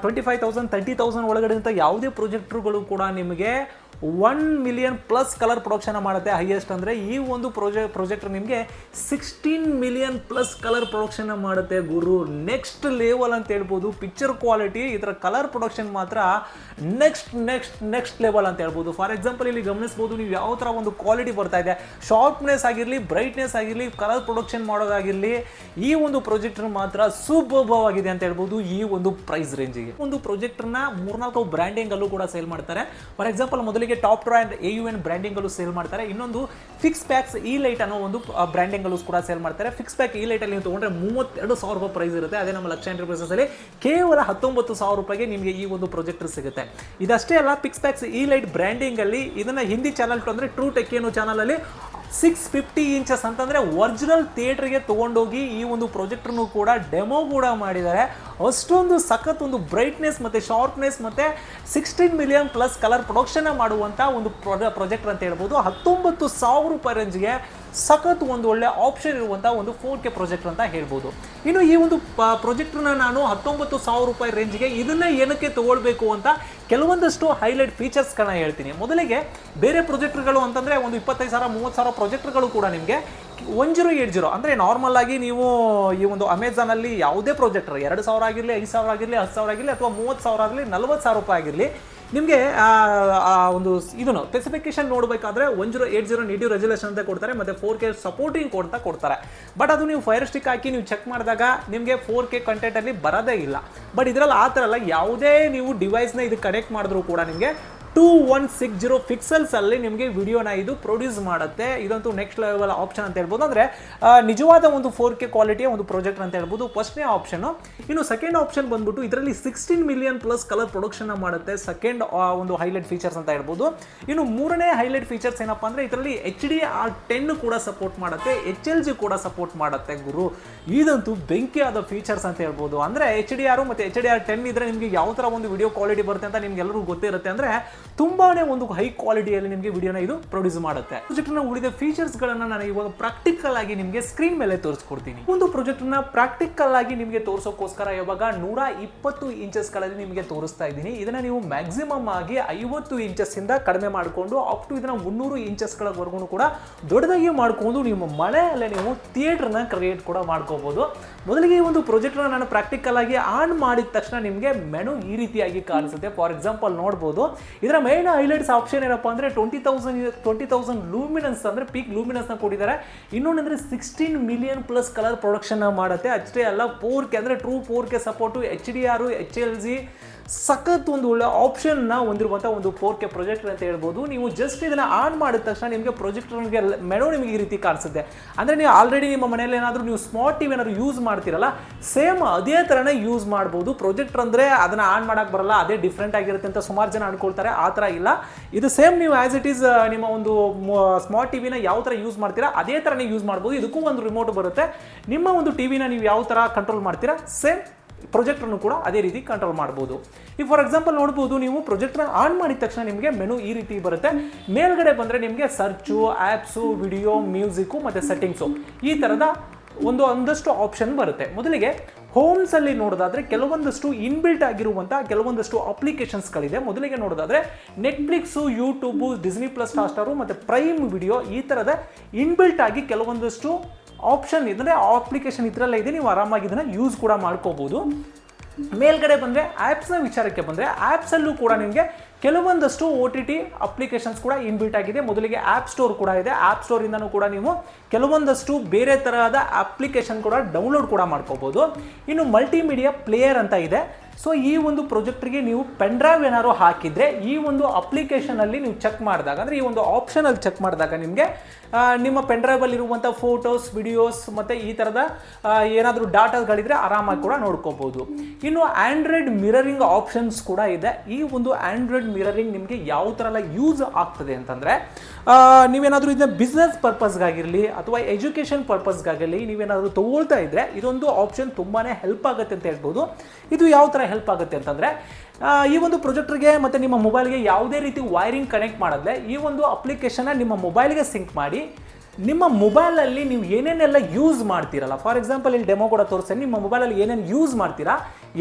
twenty five thousand thirty thousand ಒಳಗಡೆ ಅಂತ ಯಾವುದೇ ಪ್ರೊಜೆಕ್ಟ್ರುಗಳು ಕೂಡ ನಿಮಗೆ one million plus colour production ಮಾಡುತ್ತೆ ಹೈಯೆಸ್ಟ್ ಅಂದರೆ ಈ ಒಂದು ಪ್ರೊಜೆಕ್ಟ್ ಪ್ರೊಜೆಕ್ಟರ್ ನಿಮಗೆ sixteen million plus colour production ಮಾಡುತ್ತೆ ಗುರು. ನೆಕ್ಸ್ಟ್ ಲೆವೆಲ್ ಅಂತ ಹೇಳ್ಬೋದು ಪಿಕ್ಚರ್ ಕ್ವಾಲಿಟಿ ಇದರ ಕಲರ್ ಪ್ರೊಡಕ್ಷನ್ ಮಾತ್ರ ನೆಕ್ಸ್ಟ್ ನೆಕ್ಸ್ಟ್ ನೆಕ್ಸ್ಟ್ ಲೆವೆಲ್ ಅಂತ ಹೇಳ್ಬೋದು. ಫಾರ್ ಎಕ್ಸಾಂಪಲ್ ಇಲ್ಲಿ ಗಮನಿಸ್ಬೋದು, ನೀವು ಯಾವ ಥರ ಒಂದು ಕ್ವಾಲಿಟಿ ಬರ್ತಾ ಇದೆ. ಶಾರ್ಪ್ನೆಸ್ ಆಗಿರಲಿ ಬ್ರೈಟ್ನೆಸ್ ಆಗಿರಲಿ ಕಲರ್ ಪ್ರೊಡಕ್ಷನ್ ಮಾಡೋದಾಗಿರಲಿ, ಈ ಒಂದು ಪ್ರೊಜೆಕ್ಟರ್ ಮಾತ್ರ ಸುಭವಾಗಿದೆ ಅಂತ ಹೇಳ್ಬೋದು ಈ ಒಂದು ಪ್ರೈಸ್ ರೇಂಜಿಗೆ ಒಂದು ಪ್ರೊಜೆಕ್ಟರ್ನ ಮೂರ್ನಾಲ್ಕು ಬ್ರ್ಯಾಂಡಿಂಗ್ ಅಲ್ಲೂ ಕೂಡ ಸೇಲ್ ಮಾಡ್ತಾರೆ. ಫಾರ್ ಎಕ್ಸಾಂಪಲ್ ಮೊದಲಿಗೆ top brand A U N branding ಅಲ್ಲೂ ಸೇಲ್ ಮಾಡ್ತಾರೆ. ಇನ್ನೊಂದು ಫಿಕ್ಸ್ ಪ್ಯಾಕ್ಸ್ ಈ ಲೈಟ್ ಅನ್ನೋ ಒಂದು ಬ್ರ್ಯಾಂಡಿಂಗ್ ಅಲ್ಲೂ ಕೂಡ ಸೇಲ್ ಮಾಡ್ತಾರೆ. ಫಿಕ್ಸ್ ಪ್ಯಾಕ್ ಈ ಲೈಟ್ ಅಲ್ಲಿ ನೀವು ತಗೊಂಡ್ರೆ ಮೂವತ್ತೆರಡು ಸಾವಿರ ರೂಪಾಯಿ ಪ್ರೈಸ್ ಇರುತ್ತೆ. ಅದೇ ನಮ್ಮ ಲಕ್ಷ ಎಂಟರ್ಪ್ರೈಸಸ್ ಅಲ್ಲಿ ಕೇವಲ ಹತ್ತೊಂಬತ್ತು ಸಾವಿರ ರೂಪಾಯಿಗೆ ನಿಮಗೆ ಈ ಒಂದು ಪ್ರೊಜೆಕ್ಟರ್ ಸಿಗುತ್ತೆ. ಇದಷ್ಟೇ ಅಲ್ಲ ಫಿಕ್ಸ್ ಪ್ಯಾಕ್ಸ್ ಈ ಲೈಟ್ ಬ್ರ್ಯಾಂಡಿಂಗ್ ಅಲ್ಲಿ ಇದನ್ನ ಹಿಂದಿ ಚಾನಲ್ ಅಂದ್ರೆ ಟ್ರೂ ಟೆಕ್ ಏನೋ ಚಾನಲ್ ಅಲ್ಲಿ ಸಿಕ್ಸ್ ಫಿಫ್ಟಿ ಇಂಚಸ್ ಅಂತಂದ್ರೆ ಒರಿಜಿನಲ್ ಥಿಯೇಟರ್ಗೆ ತಗೊಂಡೋಗಿ ಈ ಒಂದು ಪ್ರೊಜೆಕ್ಟರ್ನು ಕೂಡ ಡೆಮೋ ಕೂಡ ಮಾಡಿದ್ದಾರೆ. ಅಷ್ಟೊಂದು ಸಖತ್ ಒಂದು ಬ್ರೈಟ್ನೆಸ್ ಮತ್ತೆ ಶಾರ್ಪ್ನೆಸ್ ಮತ್ತೆ sixteen million plus colour production ಮಾಡುವಂತ ಒಂದು ಪ್ರೊಜೆಕ್ಟರ್ ಅಂತ ಹೇಳ್ಬೋದು. ಹತ್ತೊಂಬತ್ತು ಸಾವಿರ ರೂಪಾಯಿ ರೇಂಜ್ಗೆ ಸಖತ್ ಒಂದು ಒಳ್ಳೆ ಆಪ್ಷನ್ ಇರುವಂತ ಒಂದು ಫೋರ್ ಕೆ ಪ್ರೊಜೆಕ್ಟರ್ ಅಂತ ಹೇಳ್ಬೋದು. ಇನ್ನು ಈ ಒಂದು ಪ್ರೊಜೆಕ್ಟ್ರನ್ನ ನಾನು ಹತ್ತೊಂಬತ್ತು ಸಾವಿರ ರೂಪಾಯಿ ರೇಂಜ್ಗೆ ಇದನ್ನ ಏನಕ್ಕೆ ತಗೊಳ್ಬೇಕು ಅಂತ ಕೆಲವೊಂದಷ್ಟು ಹೈಲೈಟ್ ಫೀಚರ್ಸ್ಗಳನ್ನ ಹೇಳ್ತೀನಿ. ಮೊದಲಿಗೆ ಬೇರೆ ಪ್ರೊಜೆಕ್ಟ್ಗಳು ಅಂತಂದ್ರೆ ಒಂದು ಇಪ್ಪತ್ತೈದು ಸಾವಿರ, ಮೂವತ್ತು ಸಾವಿರ ಪ್ರೊಜೆಕ್ಟ್ಗಳು ಕೂಡ ನಿಮಗೆ ಒನ್ ಜೀರೋ ಏಟ್ ಜೀರೋ. ಅಂದರೆ ನಾರ್ಮಲ್ ಆಗಿ ನೀವು ಈ ಒಂದು ಅಮೆಝಾನಲ್ಲಿ ಯಾವುದೇ ಪ್ರೊಜೆಕ್ಟರ್ ಎರಡು ಸಾವಿರ ಆಗಿರಲಿ, ಐದು ಸಾವಿರ ಆಗಿರಲಿ, ಹತ್ತು ಸಾವಿರ ಆಗಿರಲಿ, ಅಥವಾ ಮೂವತ್ತು ಸಾವಿರ ಆಗಲಿ, ನಲ್ವತ್ತು ಸಾವಿರ ರೂಪಾಯಿ ಆಗಿರಲಿ, ನಿಮಗೆ ಒಂದು ಇದನ್ನು ಸ್ಪೆಸಿಫಿಕೇಶನ್ ನೋಡಬೇಕಾದ್ರೆ one zero eight zero native resolution ಅಂತ ಕೊಡ್ತಾರೆ, ಮತ್ತೆ ಫೋರ್ ಕೆ ಸಪೋರ್ಟಿಂಗ್ ಕೋಡ್ ಅಂತ ಕೊಡ್ತಾರೆ. ಬಟ್ ಅದು ನೀವು ಫೈರ್ ಸ್ಟಿಕ್ ಹಾಕಿ ನೀವು ಚೆಕ್ ಮಾಡಿದಾಗ ನಿಮಗೆ ಫೋರ್ ಕೆ ಕಂಟೆಂಟಲ್ಲಿ ಬರೋದೇ ಇಲ್ಲ. ಬಟ್ ಇದರಲ್ಲಿ ಆ ಥರ ಅಲ್ಲ, ಯಾವುದೇ ನೀವು ಡಿವೈಸ್ನ ಇದು ಕನೆಕ್ಟ್ ಮಾಡಿದ್ರು ಕೂಡ ನಿಮಗೆ two one six zero pixels ಅಲ್ಲಿ ನಿಮಗೆ ವಿಡಿಯೋನ ಇದು ಪ್ರೊಡ್ಯೂಸ್ ಮಾಡುತ್ತೆ. ಇದಂತೂ ನೆಕ್ಸ್ಟ್ ಲೆವೆಲ್ ಆಪ್ಷನ್ ಅಂತ ಹೇಳ್ಬೋದು. ಅಂದರೆ ನಿಜವಾದ ಒಂದು ಫೋರ್ ಕೆ ಕ್ವಾಲಿಟಿಯ ಒಂದು ಪ್ರಾಜೆಕ್ಟ್ ಅಂತ ಹೇಳ್ಬೋದು. ಫಸ್ಟ್ನೇ ಆಪ್ಷನು ಇನ್ನು ಸೆಕೆಂಡ್ ಆಪ್ಷನ್ ಬಂದ್ಬಿಟ್ಟು ಇದರಲ್ಲಿ sixteen million plus colour production ಮಾಡುತ್ತೆ. ಸೆಕೆಂಡ್ ಒಂದು ಹೈಲೈಟ್ ಫೀಚರ್ಸ್ ಅಂತ ಹೇಳ್ಬೋದು. ಇನ್ನು ಮೂರನೇ ಹೈಲೈಟ್ ಫೀಚರ್ಸ್ ಏನಪ್ಪಾ ಅಂದರೆ, ಇದರಲ್ಲಿ ಎಚ್ ಡಿ ಆರ್ ಟೆನ್ ಕೂಡ ಸಪೋರ್ಟ್ ಮಾಡುತ್ತೆ. ಎಚ್ ಎಲ್ ಜಿ ಕೂಡ ಸಪೋರ್ಟ್ ಮಾಡುತ್ತೆ ಗುರು. ಇದಂತೂ ಬೆಂಕಿಯಾದ ಫೀಚರ್ಸ್ ಅಂತ ಹೇಳ್ಬೋದು. ಅಂದರೆ ಎಚ್ ಡಿ ಆರ್ ಮತ್ತು ಎಚ್ ಡಿ ಆರ್ ಟೆನ್ ಇದ್ರೆ ನಿಮಗೆ ಯಾವ ಥರ ಒಂದು ವಿಡಿಯೋ ಕ್ವಾಲಿಟಿ ಬರುತ್ತೆ ಅಂತ ನಿಮ್ಗೆ ಎಲ್ಲರಿಗೂ ಗೊತ್ತಿರುತ್ತೆ. ಅಂದ್ರೆ ತುಂಬಾನೇ ಒಂದು ಹೈ ಕ್ವಾಲಿಟಿಯಲ್ಲಿ ನಿಮಗೆ ವಿಡಿಯೋನ ಇದು ಪ್ರೊಡ್ಯೂಸ್ ಮಾಡುತ್ತೆ. ಪ್ರೊಜೆಕ್ಟ್ನ ಉಳಿದ ಫೀಚರ್ಸ್ ಗಳನ್ನ ನಾನು ಇವಾಗ ಪ್ರಾಕ್ಟಿಕಲ್ ಆಗಿ ನಿಮಗೆ ಸ್ಕ್ರೀನ್ ಮೇಲೆ ತೋರಿಸ್ಕೊಡ್ತೀನಿ. ಒಂದು ಪ್ರಾಜೆಕ್ಟ್ನ ಪ್ರಾಕ್ಟಿಕಲ್ ಆಗಿ ನಿಮಗೆ ತೋರಿಸೋಕೋಸ್ಕರ ಇವಾಗ ನೂರ ಇಪ್ಪತ್ತು ಇಂಚಸ್ಗಳಲ್ಲಿ ನಿಮಗೆ ತೋರಿಸ್ತಾ ಇದ್ದೀನಿ. ಇದನ್ನ ನೀವು ಮ್ಯಾಕ್ಸಿಮಮ್ ಆಗಿ ಐವತ್ತು ಇಂಚಸ್ ಇಂದ ಕಡಿಮೆ ಮಾಡಿಕೊಂಡು ಅಪ್ ಟು ಇದನ್ನ ಮುನ್ನೂರು ಇಂಚಸ್ ಗಳವರೆಗೂ ಕೂಡ ದೊಡ್ಡದಾಗಿ ಮಾಡ್ಕೊಂಡು ನಿಮ್ಮ ಮನೆಯಲ್ಲೇ ನೀವು ಥಿಯೇಟರ್ನ ಕ್ರಿಯೇಟ್ ಕೂಡ ಮಾಡ್ಕೋಬಹುದು ಮೊದಲಿಗೆ ಈ ಒಂದು ಪ್ರಾಜೆಕ್ಟ್ ನಾನು ಪ್ರಾಕ್ಟಿಕಲ್ ಆಗಿ ಆನ್ ಮಾಡಿದ ತಕ್ಷಣ ನಿಮಗೆ ಮೆನು ಈ ರೀತಿಯಾಗಿ ಕಾಣಿಸುತ್ತೆ. ಫಾರ್ ಎಕ್ಸಾಂಪಲ್ ನೋಡ್ಬೋದು. ಇದರ ಮೇನ್ ಹೈಲೈಟ್ಸ್ ಆಪ್ಷನ್ ಏನಪ್ಪ ಅಂದರೆ twenty thousand twenty thousand luminance ಅಂದ್ರೆ ಪೀಕ್ ಲೂಮಿನನ್ಸ್ನ ಕೊಟ್ಟಿದ್ದಾರೆ. ಇನ್ನೊಂದಂದ್ರೆ ಸಿಕ್ಸ್ಟೀನ್ ಮಿಲಿಯನ್ ಪ್ಲಸ್ ಕಲರ್ ಪ್ರೊಡಕ್ಷನ್ನ ಮಾಡುತ್ತೆ. ಅಷ್ಟೇ ಅಲ್ಲ ಫೋರ್ ಕೆ ಅಂದ್ರೆ true four K support H D R H L G ಸಖತ್ ಒಂದು ಒಳ್ಳೆ ಆಪ್ಷನ್ನ ಹೊಂದಿರುವಂಥ ಒಂದು ಫೋರ್ ಕೆ ಪ್ರೊಜೆಕ್ಟರ್ ಅಂತ ಹೇಳ್ಬೋದು. ನೀವು ಜಸ್ಟ್ ಇದನ್ನು ಆನ್ ಮಾಡಿದ ತಕ್ಷಣ ನಿಮಗೆ ಪ್ರೊಜೆಕ್ಟರ್ಗೆ ಮೆನು ನಿಮಗೆ ಈ ರೀತಿ ಕಾಣಿಸುತ್ತೆ. ಅಂದರೆ ನೀವು ಆಲ್ರೆಡಿ ನಿಮ್ಮ ಮನೆಯಲ್ಲಿ ಏನಾದರೂ ನೀವು ಸ್ಮಾರ್ಟ್ ಟಿವಿ ಏನಾದ್ರು ಯೂಸ್ ಮಾಡ್ತೀರಲ್ಲ ಸೇಮ್ ಅದೇ ಥರನೇ ಯೂಸ್ ಮಾಡ್ಬೋದು. ಪ್ರೊಜೆಕ್ಟರ್ ಅಂದರೆ ಅದನ್ನು ಆನ್ ಮಾಡೋಕ್ಕೆ ಬರಲ್ಲ, ಅದೇ ಡಿಫ್ರೆಂಟ್ ಆಗಿರುತ್ತೆ ಅಂತ ಸುಮಾರು ಜನ ಅನ್ಕೊಳ್ತಾರೆ, ಆ ಥರ ಇಲ್ಲ. ಇದು ಸೇಮ್ ನೀವು ಆ್ಯಸ್ ಇಟ್ ಈಸ್ ನಿಮ್ಮ ಒಂದು ಸ್ಮಾರ್ಟ್ ಟಿವಿನ ಯಾವ ಥರ ಯೂಸ್ ಮಾಡ್ತೀರಾ, ಅದೇ ಥರನೇ ಯೂಸ್ ಮಾಡ್ಬೋದು. ಇದಕ್ಕೂ ಒಂದು ರಿಮೋಟ್ ಬರುತ್ತೆ. ನಿಮ್ಮ ಒಂದು ಟಿವಿನ ನೀವು ಯಾವ ಥರ ಕಂಟ್ರೋಲ್ ಮಾಡ್ತೀರಾ ಸೇಮ್ ಪ್ರೊಜೆಕ್ಟರ್ನು ಕೂಡ ಅದೇ ರೀತಿ ಕಂಟ್ರೋಲ್ ಮಾಡ್ಬೋದು. ಈಗ ಫಾರ್ ಎಕ್ಸಾಂಪಲ್ ನೋಡ್ಬೋದು, ನೀವು ಪ್ರೊಜೆಕ್ಟರ್ ಆನ್ ಮಾಡಿದ ತಕ್ಷಣ ನಿಮಗೆ ಮೆನು ಈ ರೀತಿ ಬರುತ್ತೆ. ಮೇಲ್ಗಡೆ ಬಂದರೆ ನಿಮಗೆ ಸರ್ಚು ಆ್ಯಪ್ಸು ವಿಡಿಯೋ ಮ್ಯೂಸಿಕ್ಕು ಮತ್ತು ಸೆಟ್ಟಿಂಗ್ಸು ಈ ಥರದ ಒಂದು ಒಂದಷ್ಟು ಆಪ್ಷನ್ ಬರುತ್ತೆ. ಮೊದಲಿಗೆ ಹೋಮ್ಸ್ ಅಲ್ಲಿ ನೋಡೋದಾದ್ರೆ ಕೆಲವೊಂದಷ್ಟು ಇನ್ಬಿಲ್ಟ್ ಆಗಿರುವಂಥ ಕೆಲವೊಂದಷ್ಟು ಅಪ್ಲಿಕೇಶನ್ಸ್ಗಳಿದೆ ಮೊದಲಿಗೆ ನೋಡೋದಾದ್ರೆ Netflix YouTube Disney plus Hotstar ಮತ್ತು ಪ್ರೈಮ್ ವಿಡಿಯೋ ಈ ಥರದ ಇನ್ಬಿಲ್ಟ್ ಆಗಿ ಕೆಲವೊಂದಷ್ಟು ಆಪ್ಷನ್ ಇದ್ರೆ ಅಪ್ಲಿಕೇಶನ್ ಇದರಲ್ಲೇ ಇದೆ, ನೀವು ಆರಾಮಾಗಿ ಇದನ್ನು ಯೂಸ್ ಕೂಡ ಮಾಡ್ಕೋಬೋದು. ಮೇಲ್ಗಡೆ ಬಂದರೆ ಆ್ಯಪ್ಸ್ನ ವಿಚಾರಕ್ಕೆ ಬಂದರೆ ಆ್ಯಪ್ಸಲ್ಲೂ ಕೂಡ ನಿಮಗೆ ಕೆಲವೊಂದಷ್ಟು ಒ ಟಿ ಟಿ ಅಪ್ಲಿಕೇಶನ್ಸ್ ಕೂಡ ಇನ್ಬಿಲ್ಟ್ ಆಗಿದೆ. ಮೊದಲಿಗೆ ಆ್ಯಪ್ ಸ್ಟೋರ್ ಕೂಡ ಇದೆ. ಆ್ಯಪ್ ಸ್ಟೋರಿಂದನೂ ಕೂಡ ನೀವು ಕೆಲವೊಂದಷ್ಟು ಬೇರೆ ತರಹದ ಅಪ್ಲಿಕೇಶನ್ ಕೂಡ ಡೌನ್ಲೋಡ್ ಕೂಡ ಮಾಡ್ಕೋಬೋದು. ಇನ್ನು ಮಲ್ಟಿಮೀಡಿಯಾ ಪ್ಲೇಯರ್ ಅಂತ ಇದೆ. ಸೊ ಈ ಒಂದು ಪ್ರೊಜೆಕ್ಟ್ರಿಗೆ ನೀವು ಪೆನ್ ಡ್ರೈವ್ ಏನಾದ್ರು ಹಾಕಿದರೆ ಈ ಒಂದು ಅಪ್ಲಿಕೇಶನಲ್ಲಿ ನೀವು ಚೆಕ್ ಮಾಡಿದಾಗ, ಅಂದರೆ ಈ ಒಂದು ಆಪ್ಷನಲ್ಲಿ ಚೆಕ್ ಮಾಡಿದಾಗ ನಿಮಗೆ ನಿಮ್ಮ ಪೆನ್ ಇರುವಂಥ ಫೋಟೋಸ್ ವಿಡಿಯೋಸ್ ಮತ್ತು ಈ ಥರದ ಏನಾದರೂ ಡಾಟಾಗಳಿದ್ರೆ ಆರಾಮಾಗಿ ಕೂಡ ನೋಡ್ಕೋಬೋದು. ಇನ್ನು ಆ್ಯಂಡ್ರಾಯ್ಡ್ ಮಿರರಿಂಗ್ ಆಪ್ಷನ್ಸ್ ಕೂಡ ಇದೆ. ಈ ಒಂದು ಆ್ಯಂಡ್ರಾಯ್ಡ್ ಮಿರರಿಂಗ್ ನಿಮಗೆ ಯಾವ ಥರ ಎಲ್ಲ ಯೂಸ್ ಆಗ್ತದೆ ಅಂತಂದರೆ ನೀವೇನಾದರೂ ಇದನ್ನ ಬಿಸ್ನೆಸ್ ಪರ್ಪಸ್ಗಾಗಿರಲಿ ಅಥವಾ ಎಜುಕೇಷನ್ ಪರ್ಪಸ್ಗಾಗಿರಲಿ ನೀವೇನಾದರೂ ತೊಗೊಳ್ತಾ ಇದ್ದರೆ ಇದೊಂದು ಆಪ್ಷನ್ ತುಂಬಾ ಹೆಲ್ಪ್ ಆಗುತ್ತೆ ಅಂತ ಹೇಳ್ಬೋದು. ಇದು ಯಾವ ಥರ ಹೆಲ್ಪ್ ಆಗುತ್ತೆ ಅಂತಂದರೆ ಈ ಒಂದು ಪ್ರೊಜೆಕ್ಟರ್ಗೆ ಮತ್ತು ನಿಮ್ಮ ಮೊಬೈಲ್ಗೆ ಯಾವುದೇ ರೀತಿ ವೈರಿಂಗ್ ಕನೆಕ್ಟ್ ಮಾಡಿದ್ರೆ ಈ ಒಂದು ಅಪ್ಲಿಕೇಶನ್ನ ನಿಮ್ಮ ಮೊಬೈಲ್ಗೆ ಸಿಂಕ್ ಮಾಡಿ, ನಿಮ್ಮ ಮೊಬೈಲಲ್ಲಿ ನೀವು ಏನೇನೆಲ್ಲ ಯೂಸ್ ಮಾಡ್ತೀರಲ್ಲ ಫಾರ್ ಎಕ್ಸಾಂಪಲ್ ಇಲ್ಲಿ ಡೆಮೋ ಕೂಡ ತೋರಿಸ್ತೇನೆ, ನಿಮ್ಮ ಮೊಬೈಲಲ್ಲಿ ಏನೇನು ಯೂಸ್ ಮಾಡ್ತೀರಾ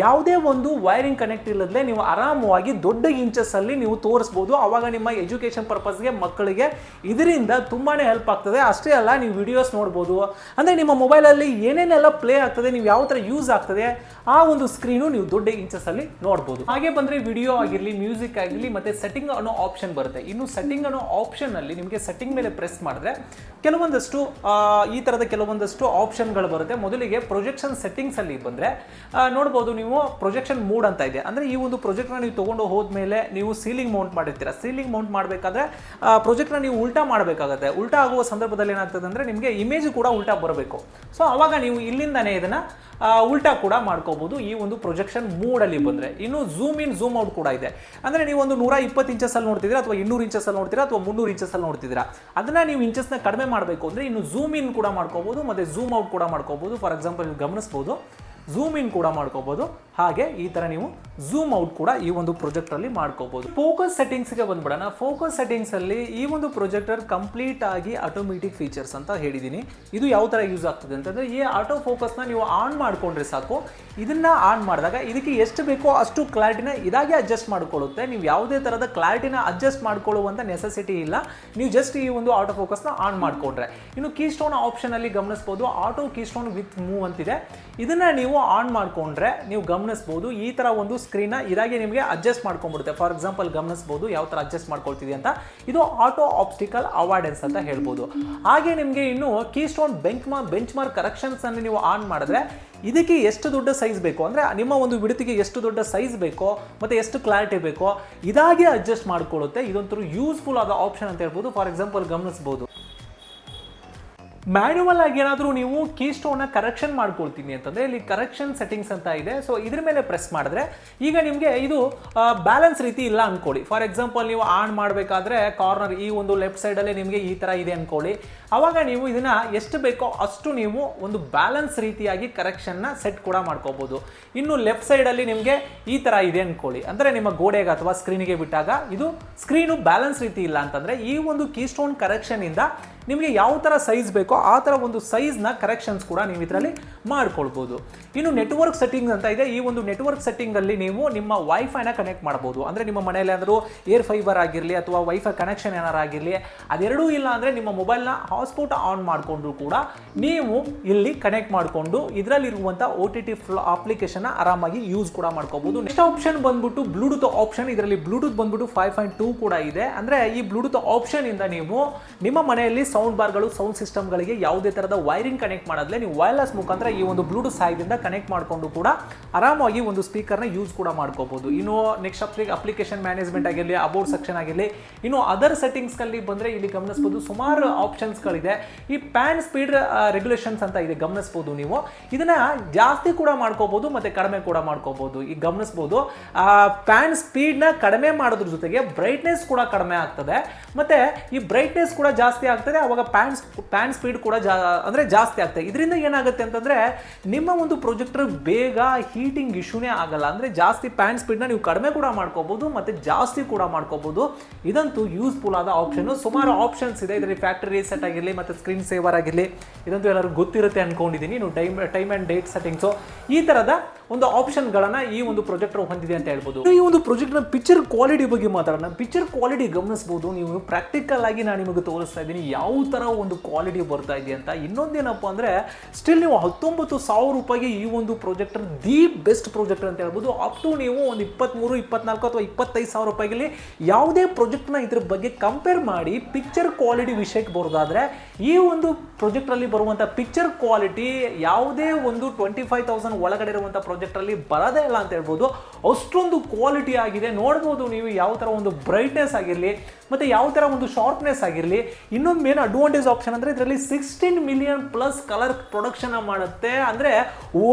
ಯಾವುದೇ ಒಂದು ವೈರಿಂಗ್ ಕನೆಕ್ಟ್ ಇಲ್ಲದೆ ನೀವು ಆರಾಮವಾಗಿ ದೊಡ್ಡ ಇಂಚಸ್ಸಲ್ಲಿ ನೀವು ತೋರಿಸ್ಬೋದು. ಆವಾಗ ನಿಮ್ಮ ಎಜುಕೇಷನ್ ಪರ್ಪಸ್ಗೆ ಮಕ್ಕಳಿಗೆ ಇದರಿಂದ ತುಂಬಾ ಹೆಲ್ಪ್ ಆಗ್ತದೆ. ಅಷ್ಟೇ ಅಲ್ಲ, ನೀವು ವಿಡಿಯೋಸ್ ನೋಡ್ಬೋದು. ಅಂದರೆ ನಿಮ್ಮ ಮೊಬೈಲಲ್ಲಿ ಏನೇನೆಲ್ಲ ಪ್ಲೇ ಆಗ್ತದೆ, ನೀವು ಯಾವ ಥರ ಯೂಸ್ ಆಗ್ತದೆ, ಆ ಒಂದು ಸ್ಕ್ರೀನು ನೀವು ದೊಡ್ಡ ಇಂಚಸ್ಸಲ್ಲಿ ನೋಡ್ಬೋದು. ಹಾಗೆ ಬಂದರೆ ವಿಡಿಯೋ ಆಗಿರಲಿ ಮ್ಯೂಸಿಕ್ ಆಗಿರಲಿ, ಮತ್ತು ಸೆಟ್ಟಿಂಗ್ ಅನ್ನೋ ಆಪ್ಷನ್ ಬರುತ್ತೆ. ಇನ್ನು ಸೆಟ್ಟಿಂಗ್ ಅನ್ನೋ ಆಪ್ಷನಲ್ಲಿ ನಿಮಗೆ ಸೆಟ್ಟಿಂಗ್ ಮೇಲೆ ಪ್ರೆಸ್ ಮಾಡಿದ್ರೆ ಕೆಲವೊಂದಷ್ಟು ಈ ಥರದ ಕೆಲವೊಂದಷ್ಟು ಆಪ್ಷನ್ಗಳು ಬರುತ್ತೆ. ಮೊದಲಿಗೆ ಪ್ರೊಜೆಕ್ಷನ್ ಸೆಟ್ಟಿಂಗ್ಸಲ್ಲಿ ಬಂದರೆ ನೋಡ್ಬೋದು ನೀವು ಪ್ರೊಜೆಕ್ಷನ್ ಮೂಡ್ ಅಂತ ಇದೆ. ಅಂದರೆ ಈ ಒಂದು ಪ್ರೊಜೆಕ್ಟ್ನ ನೀವು ತೊಗೊಂಡು ಹೋದ್ಮೇಲೆ ನೀವು ಸೀಲಿಂಗ್ ಮೌಂಟ್ ಮಾಡಿರ್ತೀರ. ಸೀಲಿಂಗ್ ಮೌಂಟ್ ಮಾಡಬೇಕಾದ್ರೆ ಪ್ರೊಜೆಕ್ಟ್ನ ನೀವು ಉಲ್ಟಾ ಮಾಡಬೇಕಾಗುತ್ತೆ. ಉಲ್ಟಾ ಆಗುವ ಸಂದರ್ಭದಲ್ಲಿ ಏನಾಗ್ತದೆ ಅಂದರೆ ನಿಮಗೆ ಇಮೇಜ್ ಕೂಡ ಉಲ್ಟಾ ಬರಬೇಕು. ಸೊ ಆವಾಗ ನೀವು ಇಲ್ಲಿಂದನೇ ಇದನ್ನು ಉಲ್ಟಾ ಕೂಡ ಮಾಡ್ಕೋಬೋದು ಈ ಒಂದು ಪ್ರೊಜೆಕ್ಷನ್ ಮೂಡಲ್ಲಿ ಬಂದರೆ. ಇನ್ನು ಝೂಮ್ ಇನ್ ಝೂಮ್ ಔಟ್ ಕೂಡ ಇದೆ. ಅಂದರೆ ನೀವು ಒಂದು ನೂರ ಇಪ್ಪತ್ತು ಇಂಚಸ್ಸಲ್ಲಿ ನೋಡ್ತಿದ್ದೀರಾ ಅಥವಾ ಇನ್ನೂರು ಇಂಚಸ್ಸಲ್ಲಿ ನೋಡ್ತೀರಾ ಅಥವಾ ಮುನ್ನೂರು ಇಂಚಸ್ಸಲ್ಲಿ ನೋಡ್ತಿದ್ದೀರಾ? ಅದನ್ನು ನೀವು ಇಂಚಸ್ನ ಕಡಿಮೆ ಮಾಡಬೇಕು ಅಂದರೆ ಇನ್ನು ಝೂಮ್ ಇನ್ ಕೂಡ ಮಾಡ್ಕೋಬೋದು, ಮತ್ತು ಝೂಮ್ ಔಟ್ ಕೂಡ ಮಾಡ್ಕೋಬಹುದು ಫಾರ್ ಎಕ್ಸಾಂಪಲ್ ನೀವು ಗಮನಿಸ್ಬೋದು. ಝೂಮ್ ಇನ್ ಕೂಡ ಮಾಡ್ಕೋಬಹುದು ಹಾಗೆ ಈ ತರ ನೀವು ಝೂಮ್ ಔಟ್ ಕೂಡ ಈ ಒಂದು ಪ್ರೊಜೆಕ್ಟರ್ ಮಾಡ್ಕೋಬಹುದು ಫೋಕಸ್ ಸೆಟ್ಟಿಂಗ್ಸ್ಗೆ ಬಂದ್ಬಿಡೋಣ. ಫೋಕಸ್ ಸೆಟ್ಟಿಂಗ್ಸ್ ಅಲ್ಲಿ ಈ ಒಂದು ಪ್ರೊಜೆಕ್ಟರ್ ಕಂಪ್ಲೀಟ್ ಆಗಿ ಆಟೋಮೆಟಿಕ್ ಫೀಚರ್ಸ್ ಅಂತ ಹೇಳಿದ್ದೀನಿ ಇದು ಯಾವ ತರ ಯೂಸ್ ಆಗ್ತದೆ ಅಂತಂದ್ರೆ, ಈ ಆಟೋ ಫೋಕಸ್ನ ನೀವು ಆನ್ ಮಾಡ್ಕೊಂಡ್ರೆ ಸಾಕು. ಇದನ್ನ ಆನ್ ಮಾಡಿದಾಗ ಇದಕ್ಕೆ ಎಷ್ಟು ಬೇಕೋ ಅಷ್ಟು ಕ್ಲಾರಿಟಿನ ಇದಾಗೆ ಅಡ್ಜಸ್ಟ್ ಮಾಡ್ಕೊಳ್ಳುತ್ತೆ. ನೀವು ಯಾವುದೇ ಥರದ ಕ್ಲಾರಿಟಿನ ಅಡ್ಜಸ್ಟ್ ಮಾಡ್ಕೊಳ್ಳುವಂತ ನೆಸೆಸಿಟಿ ಇಲ್ಲ. ನೀವು ಜಸ್ಟ್ ಈ ಒಂದು ಆಟೋ ಫೋಕಸ್ನ ಆನ್ ಮಾಡ್ಕೊಂಡ್ರೆ. ಇನ್ನು ಕೀ ಸ್ಟೋನ್ ಆಪ್ಷನ್ ಅಲ್ಲಿ ಗಮನಿಸಬಹುದು ಆಟೋ ಕೀಸ್ಟೋನ್ ವಿತ್ ಮೂವ್ ಅಂತಿದೆ. ಇದನ್ನ ನೀವು ಆನ್ ಮಾಡ್ಕೊಂಡ್ರೆ ನೀವು ಗಮನಿಸಬಹುದು ಈ ತರ ಒಂದು ಸ್ಕ್ರೀನ್ ಇದಾಗಿ ನಿಮಗೆ ಅಡ್ಜಸ್ಟ್ ಮಾಡ್ಕೊಂಡ್ಬಿಡುತ್ತೆ. ಫಾರ್ ಎಕ್ಸಾಂಪಲ್ ಗಮನಿಸಬಹುದು ಯಾವ ತರ ಅಡ್ಜಸ್ಟ್ ಮಾಡ್ಕೊಳ್ತಿದೆ ಅಂತ. ಇದು ಆಟೋ ಆಬ್ಸ್ಟಿಕಲ್ ಅವಾರ್ಡೆನ್ಸ್ ಅಂತ ಹೇಳ್ಬೋದು. ಹಾಗೆ ನಿಮಗೆ ಇನ್ನು ಕೀ ಸ್ಟೋನ್ ಬೆಂಚ್ ಮಾರ್ ಬೆಂಚ್ ಮಾರ್ಕ್ ಕರೆಕ್ಷನ್ಸ್ ಅನ್ನು ನೀವು ಆನ್ ಮಾಡಿದ್ರೆ, ಇದಕ್ಕೆ ಎಷ್ಟು ದೊಡ್ಡ ಸೈಜ್ ಬೇಕು? ಅಂದರೆ ನಿಮ್ಮ ಒಂದು ಬಿಡುತಿಗೆ ಎಷ್ಟು ದೊಡ್ಡ ಸೈಜ್ ಬೇಕೋ, ಮತ್ತು ಎಷ್ಟು ಕ್ಲಾರಿಟಿ ಬೇಕೋ, ಇದಾಗೆ ಅಡ್ಜಸ್ಟ್ ಮಾಡ್ಕೊಳ್ಳುತ್ತೆ. ಇದೊಂಥರ ಯೂಸ್ಫುಲ್ ಆದ ಆಪ್ಷನ್ ಅಂತ ಹೇಳ್ಬೋದು. ಫಾರ್ ಎಕ್ಸಾಂಪಲ್ ಗಮನಿಸ್ಬೋದು. ಮ್ಯಾನ್ಯುವಲ್ ಆಗಿ ಏನಾದರೂ ನೀವು ಕೀ ಸ್ಟೋನ್ನ ಕರೆಕ್ಷನ್ ಮಾಡ್ಕೊಳ್ತೀನಿ ಅಂತಂದರೆ ಇಲ್ಲಿ ಕರೆಕ್ಷನ್ ಸೆಟ್ಟಿಂಗ್ಸ್ ಅಂತ ಇದೆ. ಸೊ ಇದ್ರ ಮೇಲೆ ಪ್ರೆಸ್ ಮಾಡಿದ್ರೆ ಈಗ ನಿಮಗೆ ಇದು ಬ್ಯಾಲೆನ್ಸ್ ರೀತಿ ಇಲ್ಲ ಅನ್ಕೊಳ್ಳಿ. ಫಾರ್ ಎಕ್ಸಾಂಪಲ್ ನೀವು ಆನ್ ಮಾಡಬೇಕಾದ್ರೆ ಕಾರ್ನರ್ ಈ ಒಂದು ಲೆಫ್ಟ್ ಸೈಡಲ್ಲೇ ನಿಮಗೆ ಈ ಥರ ಇದೆ ಅನ್ಕೊಳ್ಳಿ. ಆವಾಗ ನೀವು ಇದನ್ನ ಎಷ್ಟು ಬೇಕೋ ಅಷ್ಟು ನೀವು ಒಂದು ಬ್ಯಾಲೆನ್ಸ್ ರೀತಿಯಾಗಿ ಕರೆಕ್ಷನ್ನ ಸೆಟ್ ಕೂಡ ಮಾಡ್ಕೋಬಹುದು ಇನ್ನು ಲೆಫ್ಟ್ ಸೈಡಲ್ಲಿ ನಿಮಗೆ ಈ ಥರ ಇದೆ ಅನ್ಕೊಳ್ಳಿ. ಅಂದರೆ ನಿಮ್ಮ ಗೋಡೆಗೆ ಅಥವಾ ಸ್ಕ್ರೀನಿಗೆ ಬಿಟ್ಟಾಗ ಇದು ಸ್ಕ್ರೀನು ಬ್ಯಾಲೆನ್ಸ್ ರೀತಿ ಇಲ್ಲ ಅಂತಂದರೆ ಈ ಒಂದು ಕೀ ಸ್ಟೋನ್ ಕರೆಕ್ಷನಿಂದ ನಿಮಗೆ ಯಾವ ಥರ ಸೈಜ್ ಬೇಕೋ ಆ ಥರ ಒಂದು ಸೈಜ್ನ ಕರೆಕ್ಷನ್ಸ್ ಕೂಡ ನೀವು ಇದರಲ್ಲಿ ಮಾಡ್ಕೊಳ್ಬೋದು. ಇನ್ನು ನೆಟ್ವರ್ಕ್ ಸೆಟ್ಟಿಂಗ್ ಅಂತ ಇದೆ. ಈ ಒಂದು ನೆಟ್ವರ್ಕ್ ಸೆಟ್ಟಿಂಗಲ್ಲಿ ನೀವು ನಿಮ್ಮ ವೈಫೈನ ಕನೆಕ್ಟ್ ಮಾಡ್ಬೋದು. ಅಂದರೆ ನಿಮ್ಮ ಮನೆಯಲ್ಲಿ ಏನಾದರೂ ಏರ್ ಫೈಬರ್ ಆಗಿರಲಿ ಅಥವಾ ವೈಫೈ ಕನೆಕ್ಷನ್ ಏನಾರು ಆಗಿರಲಿ, ಅದೆರಡೂ ಇಲ್ಲ ಅಂದರೆ ನಿಮ್ಮ ಮೊಬೈಲ್ನ ಹಾಟ್ಸ್ಪಾಟ್ ಆನ್ ಮಾಡಿಕೊಂಡು ಕೂಡ ನೀವು ಇಲ್ಲಿ ಕನೆಕ್ಟ್ ಮಾಡಿಕೊಂಡು ಇದರಲ್ಲಿರುವಂಥ ಒ ಟಿ ಟಿ ಅಪ್ಲಿಕೇಶನ್ ಆರಾಮಾಗಿ ಯೂಸ್ ಕೂಡ ಮಾಡ್ಕೋಬೋದು ನೆಕ್ಸ್ಟ್ ಆಪ್ಷನ್ ಬಂದ್ಬಿಟ್ಟು ಬ್ಲೂಟೂತ್ ಆಪ್ಷನ್ ಇದರಲ್ಲಿ ಬ್ಲೂಟೂತ್ ಬಂದ್ಬಿಟ್ಟು ಫೈವ್ ಪಾಯಿಂಟ್ ಟೂ ಕೂಡ ಇದೆ. ಅಂದರೆ ಈ ಬ್ಲೂಟೂತ್ ಆಪ್ಷನ್ ಇಂದ ನೀವು ನಿಮ್ಮ ಮನೆಯಲ್ಲಿ ಸೌಂಡ್ ಬಾರ್ಗಳು, ಸೌಂಡ್ ಸಿಸ್ಟಮ್ಗಳಿಗೆ ಯಾವುದೇ ಥರದ ವೈರಿಂಗ್ ಕನೆಕ್ಟ್ ಮಾಡಿದ್ರೆ ನೀವು ವೈರ್ಲೆಸ್ ಮುಖಾಂತರ ಈ ಒಂದು ಬ್ಲೂಟೂತ್ ಸಹಾಯದಿಂದ ಕನೆಕ್ಟ್ ಮಾಡಿಕೊಂಡು ಕೂಡ ಆರಾಮಾಗಿ ಒಂದು ಸ್ಪೀಕರ್ನ ಯೂಸ್ ಕೂಡ ಮಾಡ್ಕೋಬಹುದು ಇನ್ನು ನೆಕ್ಸ್ಟ್ ಅಪ್ ಅಪ್ಲಿಕೇಶನ್ ಮ್ಯಾನೇಜ್ಮೆಂಟ್ ಆಗಿರಲಿ ಅಬೌಟ್ ಸೆಕ್ಷನ್ ಆಗಿರಲಿ, ಇನ್ನು ಅದರ್ ಸೆಟ್ಟಿಂಗ್ಸ್ಗಳಲ್ಲಿ ಬಂದರೆ ಇಲ್ಲಿ ಗಮನಿಸ್ಬೋದು ಸುಮಾರು ಆಪ್ಷನ್ಸ್ಗಳಿದೆ ಈ ಪ್ಯಾನ್ ಸ್ಪೀಡ್ ರೆಗ್ಯುಲೇಷನ್ಸ್ ಅಂತ ಇದೆ, ಗಮನಿಸ್ಬೋದು ನೀವು. ಇದನ್ನ ಜಾಸ್ತಿ ಕೂಡ ಮಾಡ್ಕೋಬಹುದು ಮತ್ತೆ ಕಡಿಮೆ ಕೂಡ ಮಾಡ್ಕೋಬಹುದು ಈಗ ಗಮನಿಸ್ಬೋದು ಪ್ಯಾನ್ ಸ್ಪೀಡ್ನ ಕಡಿಮೆ ಮಾಡೋದ್ರ ಜೊತೆಗೆ ಬ್ರೈಟ್ನೆಸ್ ಕೂಡ ಕಡಿಮೆ ಆಗ್ತದೆ. ಮತ್ತೆ ಈ ಬ್ರೈಟ್ನೆಸ್ ಕೂಡ ಜಾಸ್ತಿ ಆಗ್ತದೆ ಅವಾಗ ಪ್ಯಾನ್ ಪ್ಯಾನ್ ಸ್ಪೀಡ್ ಕೂಡ ಜಾ, ಅಂದರೆ ಜಾಸ್ತಿ ಆಗ್ತದೆ ಇದರಿಂದ ಏನಾಗುತ್ತೆ ಅಂತಂದ್ರೆ, ನಿಮ್ಮ ಒಂದು ಪ್ರೊಜೆಕ್ಟರ್ ಬೇಗ ಹೀಟಿಂಗ್ ಇಶ್ಯೂನೇ ಆಗಲ್ಲ. ಅಂದರೆ ಜಾಸ್ತಿ ಪ್ಯಾನ್ ಸ್ಪೀಡ್ನ ನೀವು ಕಡಿಮೆ ಕೂಡ ಮಾಡ್ಕೋಬಹುದು ಮತ್ತೆ ಜಾಸ್ತಿ ಕೂಡ ಮಾಡ್ಕೋಬಹುದು ಇದಂತೂ ಯೂಸ್ಫುಲ್ ಆದ ಆಪ್ಷನ್ ಸುಮಾರು ಆಪ್ಷನ್ಸ್ ಇದೆ. ಇದರಲ್ಲಿ ಫ್ಯಾಕ್ಟರಿ ರೀಸೆಟ್ ಆಗಿರಲಿ, ಮತ್ತೆ ಸ್ಕ್ರೀನ್ ಸೇವರ್ ಆಗಿರಲಿ, ಇದಂತೂ ಎಲ್ಲರೂ ಗೊತ್ತಿರುತ್ತೆ ಅನ್ಕೊಂಡಿದ್ದೀನಿ ನೀವು time time and date settings ಈ ಥರದ ಒಂದು ಆಪ್ಷನ್ಗಳನ್ನ ಈ ಒಂದು ಪ್ರೊಜೆಕ್ಟರ್ ಹೊಂದಿದೆ ಅಂತ ಹೇಳ್ಬೋದು. ಈ ಒಂದು ಪ್ರೊಜೆಕ್ಟ್ನ ಪಿಕ್ಚರ್ ಕ್ವಾಲಿಟಿ ಬಗ್ಗೆ ಮಾತಾಡೋಣ. ಪಿಕ್ಚರ್ ಕ್ವಾಲಿಟಿ ಗಮನಿಸಬಹುದು ನೀವು ಪ್ರಾಕ್ಟಿಕಲ್ ಆಗಿ ನಾನು ನಿಮಗೆ ತೋರಿಸ್ತಾ ಇದ್ದೀನಿ. ಯಾವ ಥರ ಒಂದು ಕ್ವಾಲಿಟಿ ಬರ್ತಾ ಇದೆ ಅಂತ ಇನ್ನೊಂದೇನಪ್ಪ ಅಂದರೆ ಸ್ಟಿಲ್ ನೀವು ಹತ್ತೊಂಬತ್ತು ಸಾವಿರ ರೂಪಾಯಿಗೆ ಈ ಒಂದು ಪ್ರೊಜೆಕ್ಟರ್ ದಿ ಬೆಸ್ಟ್ ಪ್ರಾಜೆಕ್ಟರ್ ಅಂತ ಹೇಳ್ಬೋದು. ಅಪ್ ಟು ನೀವು ಒಂದು ಇಪ್ಪತ್ತ್ಮೂರು ಇಪ್ಪತ್ನಾಲ್ಕು ಅಥವಾ ಇಪ್ಪತ್ತೈದು ಸಾವಿರ ರೂಪಾಯಿಗೆ ಯಾವುದೇ ಪ್ರಾಜೆಕ್ಟ್ನ ಇದ್ರ ಬಗ್ಗೆ ಕಂಪೇರ್ ಮಾಡಿ ಪಿಕ್ಚರ್ ಕ್ವಾಲಿಟಿ ವಿಷಯಕ್ಕೆ ಬರೋದಾದರೆ, ಈ ಒಂದು ಪ್ರೊಜೆಕ್ಟ್ರಲ್ಲಿ ಬರುವಂಥ ಪಿಕ್ಚರ್ ಕ್ವಾಲಿಟಿ ಯಾವುದೇ ಒಂದು ಟ್ವೆಂಟಿ ಫೈವ್ ತೌಸಂಡ್ ಒಳಗಡೆ ಇರುವಂಥ ಪ್ರಾಜೆಕ್ಟಲ್ಲಿ ಬರೋದೇ ಇಲ್ಲ ಅಂತ ಹೇಳ್ಬೋದು. ಅಷ್ಟೊಂದು ಕ್ವಾಲಿಟಿ ಆಗಿದೆ. ನೋಡ್ಬೋದು ನೀವು ಯಾವ ಥರ ಒಂದು ಬ್ರೈಟ್ನೆಸ್ ಆಗಿರಲಿ ಮತ್ತು ಯಾವ ಥರ ಒಂದು ಶಾರ್ಪ್ನೆಸ್ ಆಗಿರಲಿ ಇನ್ನೊಂದು ಮೇನ್ ಅಡ್ವಾಂಟೇಜ್ ಆಪ್ಷನ್ ಅಂದರೆ ಇದರಲ್ಲಿ sixteen million plus colour production ಮಾಡುತ್ತೆ. ಅಂದರೆ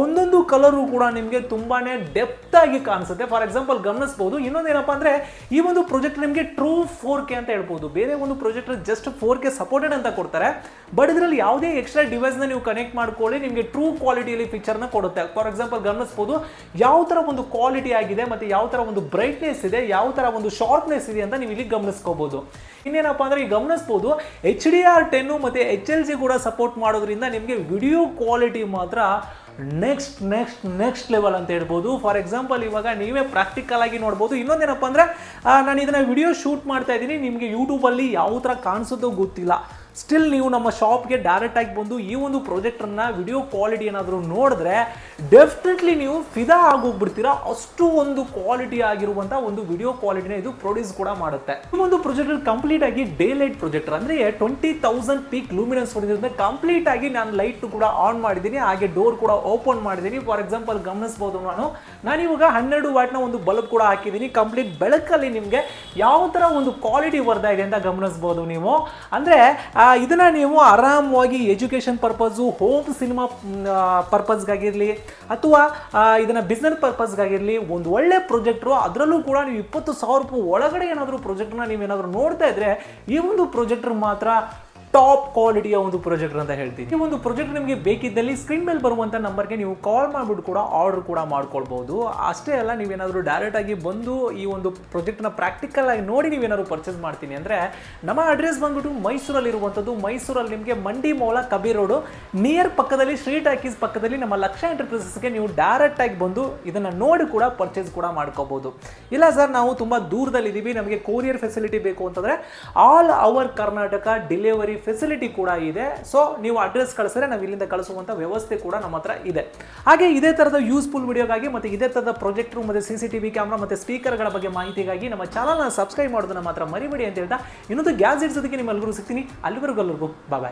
ಒಂದೊಂದು ಕಲರು ಕೂಡ ನಿಮಗೆ ತುಂಬಾ ಡೆಪ್ತಾಗಿ ಕಾಣಿಸುತ್ತೆ. ಫಾರ್ ಎಕ್ಸಾಂಪಲ್ ಗಮನಿಸ್ಬೋದು ಇನ್ನೊಂದೇನಪ್ಪ ಅಂದರೆ ಈ ಒಂದು ಪ್ರೊಜೆಕ್ಟ್ ನಿಮಗೆ ಟ್ರೂ ಫೋರ್ ಕೆ ಅಂತ ಹೇಳ್ಬೋದು. ಬೇರೆ ಒಂದು project just four K supported ಅಂತ ಕೊಡ್ತಾರೆ. ಬಟ್ ಇದರಲ್ಲಿ ಯಾವುದೇ ಎಕ್ಸ್ಟ್ರಾ ಡಿವೈಸ್ನ ನೀವು ಕನೆಕ್ಟ್ ಮಾಡ್ಕೊಳ್ಳಿ, ನಿಮಗೆ ಟ್ರೂ ಕ್ವಾಲಿಟಿಯಲ್ಲಿ ಫೀಚರ್ನ ಕೊಡುತ್ತೆ. ಫಾರ್ ಎಕ್ಸಾಂಪಲ್ ಗಮನಿಸ್ಬೋದು, ಯಾವ ಥರ ಒಂದು ಕ್ವಾಲಿಟಿ ಆಗಿದೆ, ಮತ್ತು ಯಾವ ಥರ ಒಂದು ಬ್ರೈಟ್ನೆಸ್ ಇದೆ, ಯಾವ ಥರ ಒಂದು ಶಾರ್ಪ್ನೆಸ್ ಇದೆ ಅಂತ ನೀವು ಇಲ್ಲಿ ಗಮನಿಸ್ಕೋಬಹುದು ಇನ್ನೇನಪ್ಪ ಅಂದರೆ ಈಗ ಗಮನಿಸ್ಬೋದು ಎಚ್ ಡಿ ಆರ್ ಟೆನ್ನು ಮತ್ತು ಎಚ್ ಎಲ್ ಜಿ ಕೂಡ ಸಪೋರ್ಟ್ ಮಾಡೋದ್ರಿಂದ ನಿಮಗೆ ವಿಡಿಯೋ ಕ್ವಾಲಿಟಿ ಮಾತ್ರ ನೆಕ್ಸ್ಟ್ ನೆಕ್ಸ್ಟ್ ನೆಕ್ಸ್ಟ್ ಲೆವೆಲ್ ಅಂತ ಹೇಳ್ಬೋದು. ಫಾರ್ ಎಕ್ಸಾಂಪಲ್ ಇವಾಗ ನೀವೇ ಪ್ರಾಕ್ಟಿಕಲ್ ಆಗಿ ನೋಡ್ಬೋದು. ಇನ್ನೊಂದೇನಪ್ಪ ಅಂದರೆ ನಾನು ಇದನ್ನು ವಿಡಿಯೋ ಶೂಟ್ ಮಾಡ್ತಾ ಇದ್ದೀನಿ. ನಿಮಗೆ ಯೂಟ್ಯೂಬಲ್ಲಿ ಯಾವ ಥರ ಕಾಣಿಸೋದು ಗೊತ್ತಿಲ್ಲ. ಸ್ಟಿಲ್ ನೀವು ನಮ್ಮ ಶಾಪ್ಗೆ ಡೈರೆಕ್ಟ್ ಆಗಿ ಬಂದು ಈ ಒಂದು ಪ್ರಾಜೆಕ್ಟನ್ನು ವಿಡಿಯೋ ಕ್ವಾಲಿಟಿ ಏನಾದರೂ ನೋಡಿದ್ರೆ ಡೆಫಿನೆಟ್ಲಿ ನೀವು ಫಿದಾ ಆಗೋಗ್ಬಿಡ್ತೀರಾ. ಅಷ್ಟು ಒಂದು ಕ್ವಾಲಿಟಿ ಆಗಿರುವಂಥ ಒಂದು ವಿಡಿಯೋ ಕ್ವಾಲಿಟಿನ ಇದು ಪ್ರೊಡ್ಯೂಸ್ ಕೂಡ ಮಾಡುತ್ತೆ. ಈ ಒಂದು ಪ್ರೊಜೆಕ್ಟರ್ ಕಂಪ್ಲೀಟ್ ಆಗಿ ಡೇ ಲೈಟ್ ಪ್ರೊಜೆಕ್ಟರ್ ಅಂದರೆ ಟ್ವೆಂಟಿ ತೌಸಂಡ್ ಪೀಕ್ ಲೂಮಿನೆನ್ಸ್ ಹೊಡೆದಿರೋದ್ರಿಂದ ಕಂಪ್ಲೀಟ್ ಆಗಿ ನಾನು ಲೈಟ್ ಕೂಡ ಆನ್ ಮಾಡಿದ್ದೀನಿ. ಹಾಗೆ ಡೋರ್ ಕೂಡ ಓಪನ್ ಮಾಡಿದ್ದೀನಿ. ಫಾರ್ ಎಕ್ಸಾಂಪಲ್ ಗಮನಿಸ್ಬೋದು ನಾನು. ನಾನು ಇವಾಗ ಹನ್ನೆರಡು ವಾಟ್ನ ಒಂದು ಬಲ್ಬ್ ಕೂಡ ಹಾಕಿದ್ದೀನಿ. ಕಂಪ್ಲೀಟ್ ಬೆಳಕಲ್ಲಿ ನಿಮಗೆ ಯಾವ ಥರ ಒಂದು ಕ್ವಾಲಿಟಿ ಬರ್ತಾ ಇದೆ ಅಂತ ಗಮನಿಸ್ಬೋದು ನೀವು. ಅಂದರೆ ಇದನ್ನ ನೀವು ಆರಾಮವಾಗಿ ಎಜುಕೇಷನ್ ಪರ್ಪಸು ಹೋಮ್ ಸಿನಿಮಾ ಪರ್ಪಸ್ಗಾಗಿರಲಿ ಅಥವಾ ಇದನ್ನು ಬಿಸ್ನೆಸ್ ಪರ್ಪಸ್ಗಾಗಿರಲಿ ಒಂದು ಒಳ್ಳೆ ಪ್ರೊಜೆಕ್ಟ್ರು ಅದರಲ್ಲೂ ಕೂಡ ನೀವು ಇಪ್ಪತ್ತು ಸಾವಿರ ರೂಪಾಯಿ ಒಳಗಡೆ ಏನಾದರೂ ಪ್ರೊಜೆಕ್ಟ್ನ ನೀವೇನಾದರೂ ನೋಡ್ತಾ ಇದ್ರೆ, ಈ ಒಂದು ಪ್ರೊಜೆಕ್ಟರ್ ಮಾತ್ರ ಟಾಪ್ ಕ್ವಾಲಿಟಿಯ ಒಂದು ಪ್ರೊಜೆಕ್ಟರ್ ಅಂತ ಹೇಳ್ತೀನಿ. ಈ ಒಂದು ಪ್ರೊಜೆಕ್ಟ್ ನಿಮಗೆ ಬೇಕಿದ್ದಲ್ಲಿ ಸ್ಕ್ರೀನ್ ಮೇಲೆ ಬರುವಂಥ ನಂಬರ್ಗೆ ನೀವು ಕಾಲ್ ಮಾಡಿಬಿಟ್ಟು ಕೂಡ ಆರ್ಡರ್ ಕೂಡ ಮಾಡ್ಕೊಳ್ಬಹುದು ಅಷ್ಟೇ ಅಲ್ಲ, ನೀವೇನಾದರೂ ಡೈರೆಕ್ಟ್ ಆಗಿ ಬಂದು ಈ ಒಂದು ಪ್ರಾಜೆಕ್ಟ್ನ ಪ್ರಾಕ್ಟಿಕಲ್ ಆಗಿ ನೋಡಿ ನೀವೇನಾದ್ರು ಪರ್ಚೇಸ್ ಮಾಡ್ತೀನಿ ಅಂದರೆ, ನಮ್ಮ ಅಡ್ರೆಸ್ ಬಂದ್ಬಿಟ್ಟು ಮೈಸೂರಲ್ಲಿ ಇರುವಂಥದ್ದು ಮೈಸೂರಲ್ಲಿ ನಿಮಗೆ ಮಂಡಿ ಮೌಲ ಕಬಿ ರೋಡು. ನಿಯರ್ ಪಕ್ಕದಲ್ಲಿ ಸ್ಟ್ರೀಟ್ ಟಾಕೀಸ್ ಪಕ್ಕದಲ್ಲಿ ನಮ್ಮ ಲಕ್ಷ ಎಂಟರ್ಪ್ರೈಸಸ್ಗೆ ನೀವು ಡೈರೆಕ್ಟ್ ಆಗಿ ಬಂದು ಇದನ್ನು ನೋಡಿ ಕೂಡ ಪರ್ಚೇಸ್ ಕೂಡ ಮಾಡ್ಕೋಬಹುದು ಇಲ್ಲ ಸರ್ ನಾವು ತುಂಬ ದೂರದಲ್ಲಿದ್ದೀವಿ. ನಮಗೆ ಕೊರಿಯರ್ ಫೆಸಿಲಿಟಿ ಬೇಕು ಅಂತಂದರೆ all over Karnataka delivery facility ಕೂಡ ಇದೆ. ಸೊ ನೀವು ಅಡ್ರೆಸ್ ಕಳಿಸಿದ್ರೆ ನಾವು ಇಲ್ಲಿಂದ ಕಳಿಸುವಂಥ ವ್ಯವಸ್ಥೆ ಕೂಡ ನಮ್ಮ ಹತ್ರ ಇದೆ. ಹಾಗೆ ಇದೇ ಥರದ ಯೂಸ್ಫುಲ್ ವಿಡಿಯೋಗಾಗಿ ಮತ್ತು ಇದೇ ಥರದ ಪ್ರೊಜೆಕ್ಟ್ರು ಮತ್ತು C C T V camera ಮತ್ತು ಸ್ಪೀಕರ್ಗಳ ಬಗ್ಗೆ ಮಾಹಿತಿಗಾಗಿ ನಮ್ಮ ಚಾನಲ್ನ ಸಬ್ಸ್ಕ್ರೈಬ್ ಮಾಡೋದನ್ನ ಮಾತ್ರ ಮರಿಬೇಡಿ ಅಂತ ಹೇಳ್ತಾ ಇನ್ನೊಂದು ಗ್ಯಾಸ್ ಇಡ್ಸೋದಕ್ಕೆ ನಿಮ್ಮೆಲ್ಲರಿಗೂ ಸಿಗ್ತೀನಿ. ಅಲ್ಲಿವರೆಗೂ ಎಲ್ಲರಿಗೂ ಬಾಯ್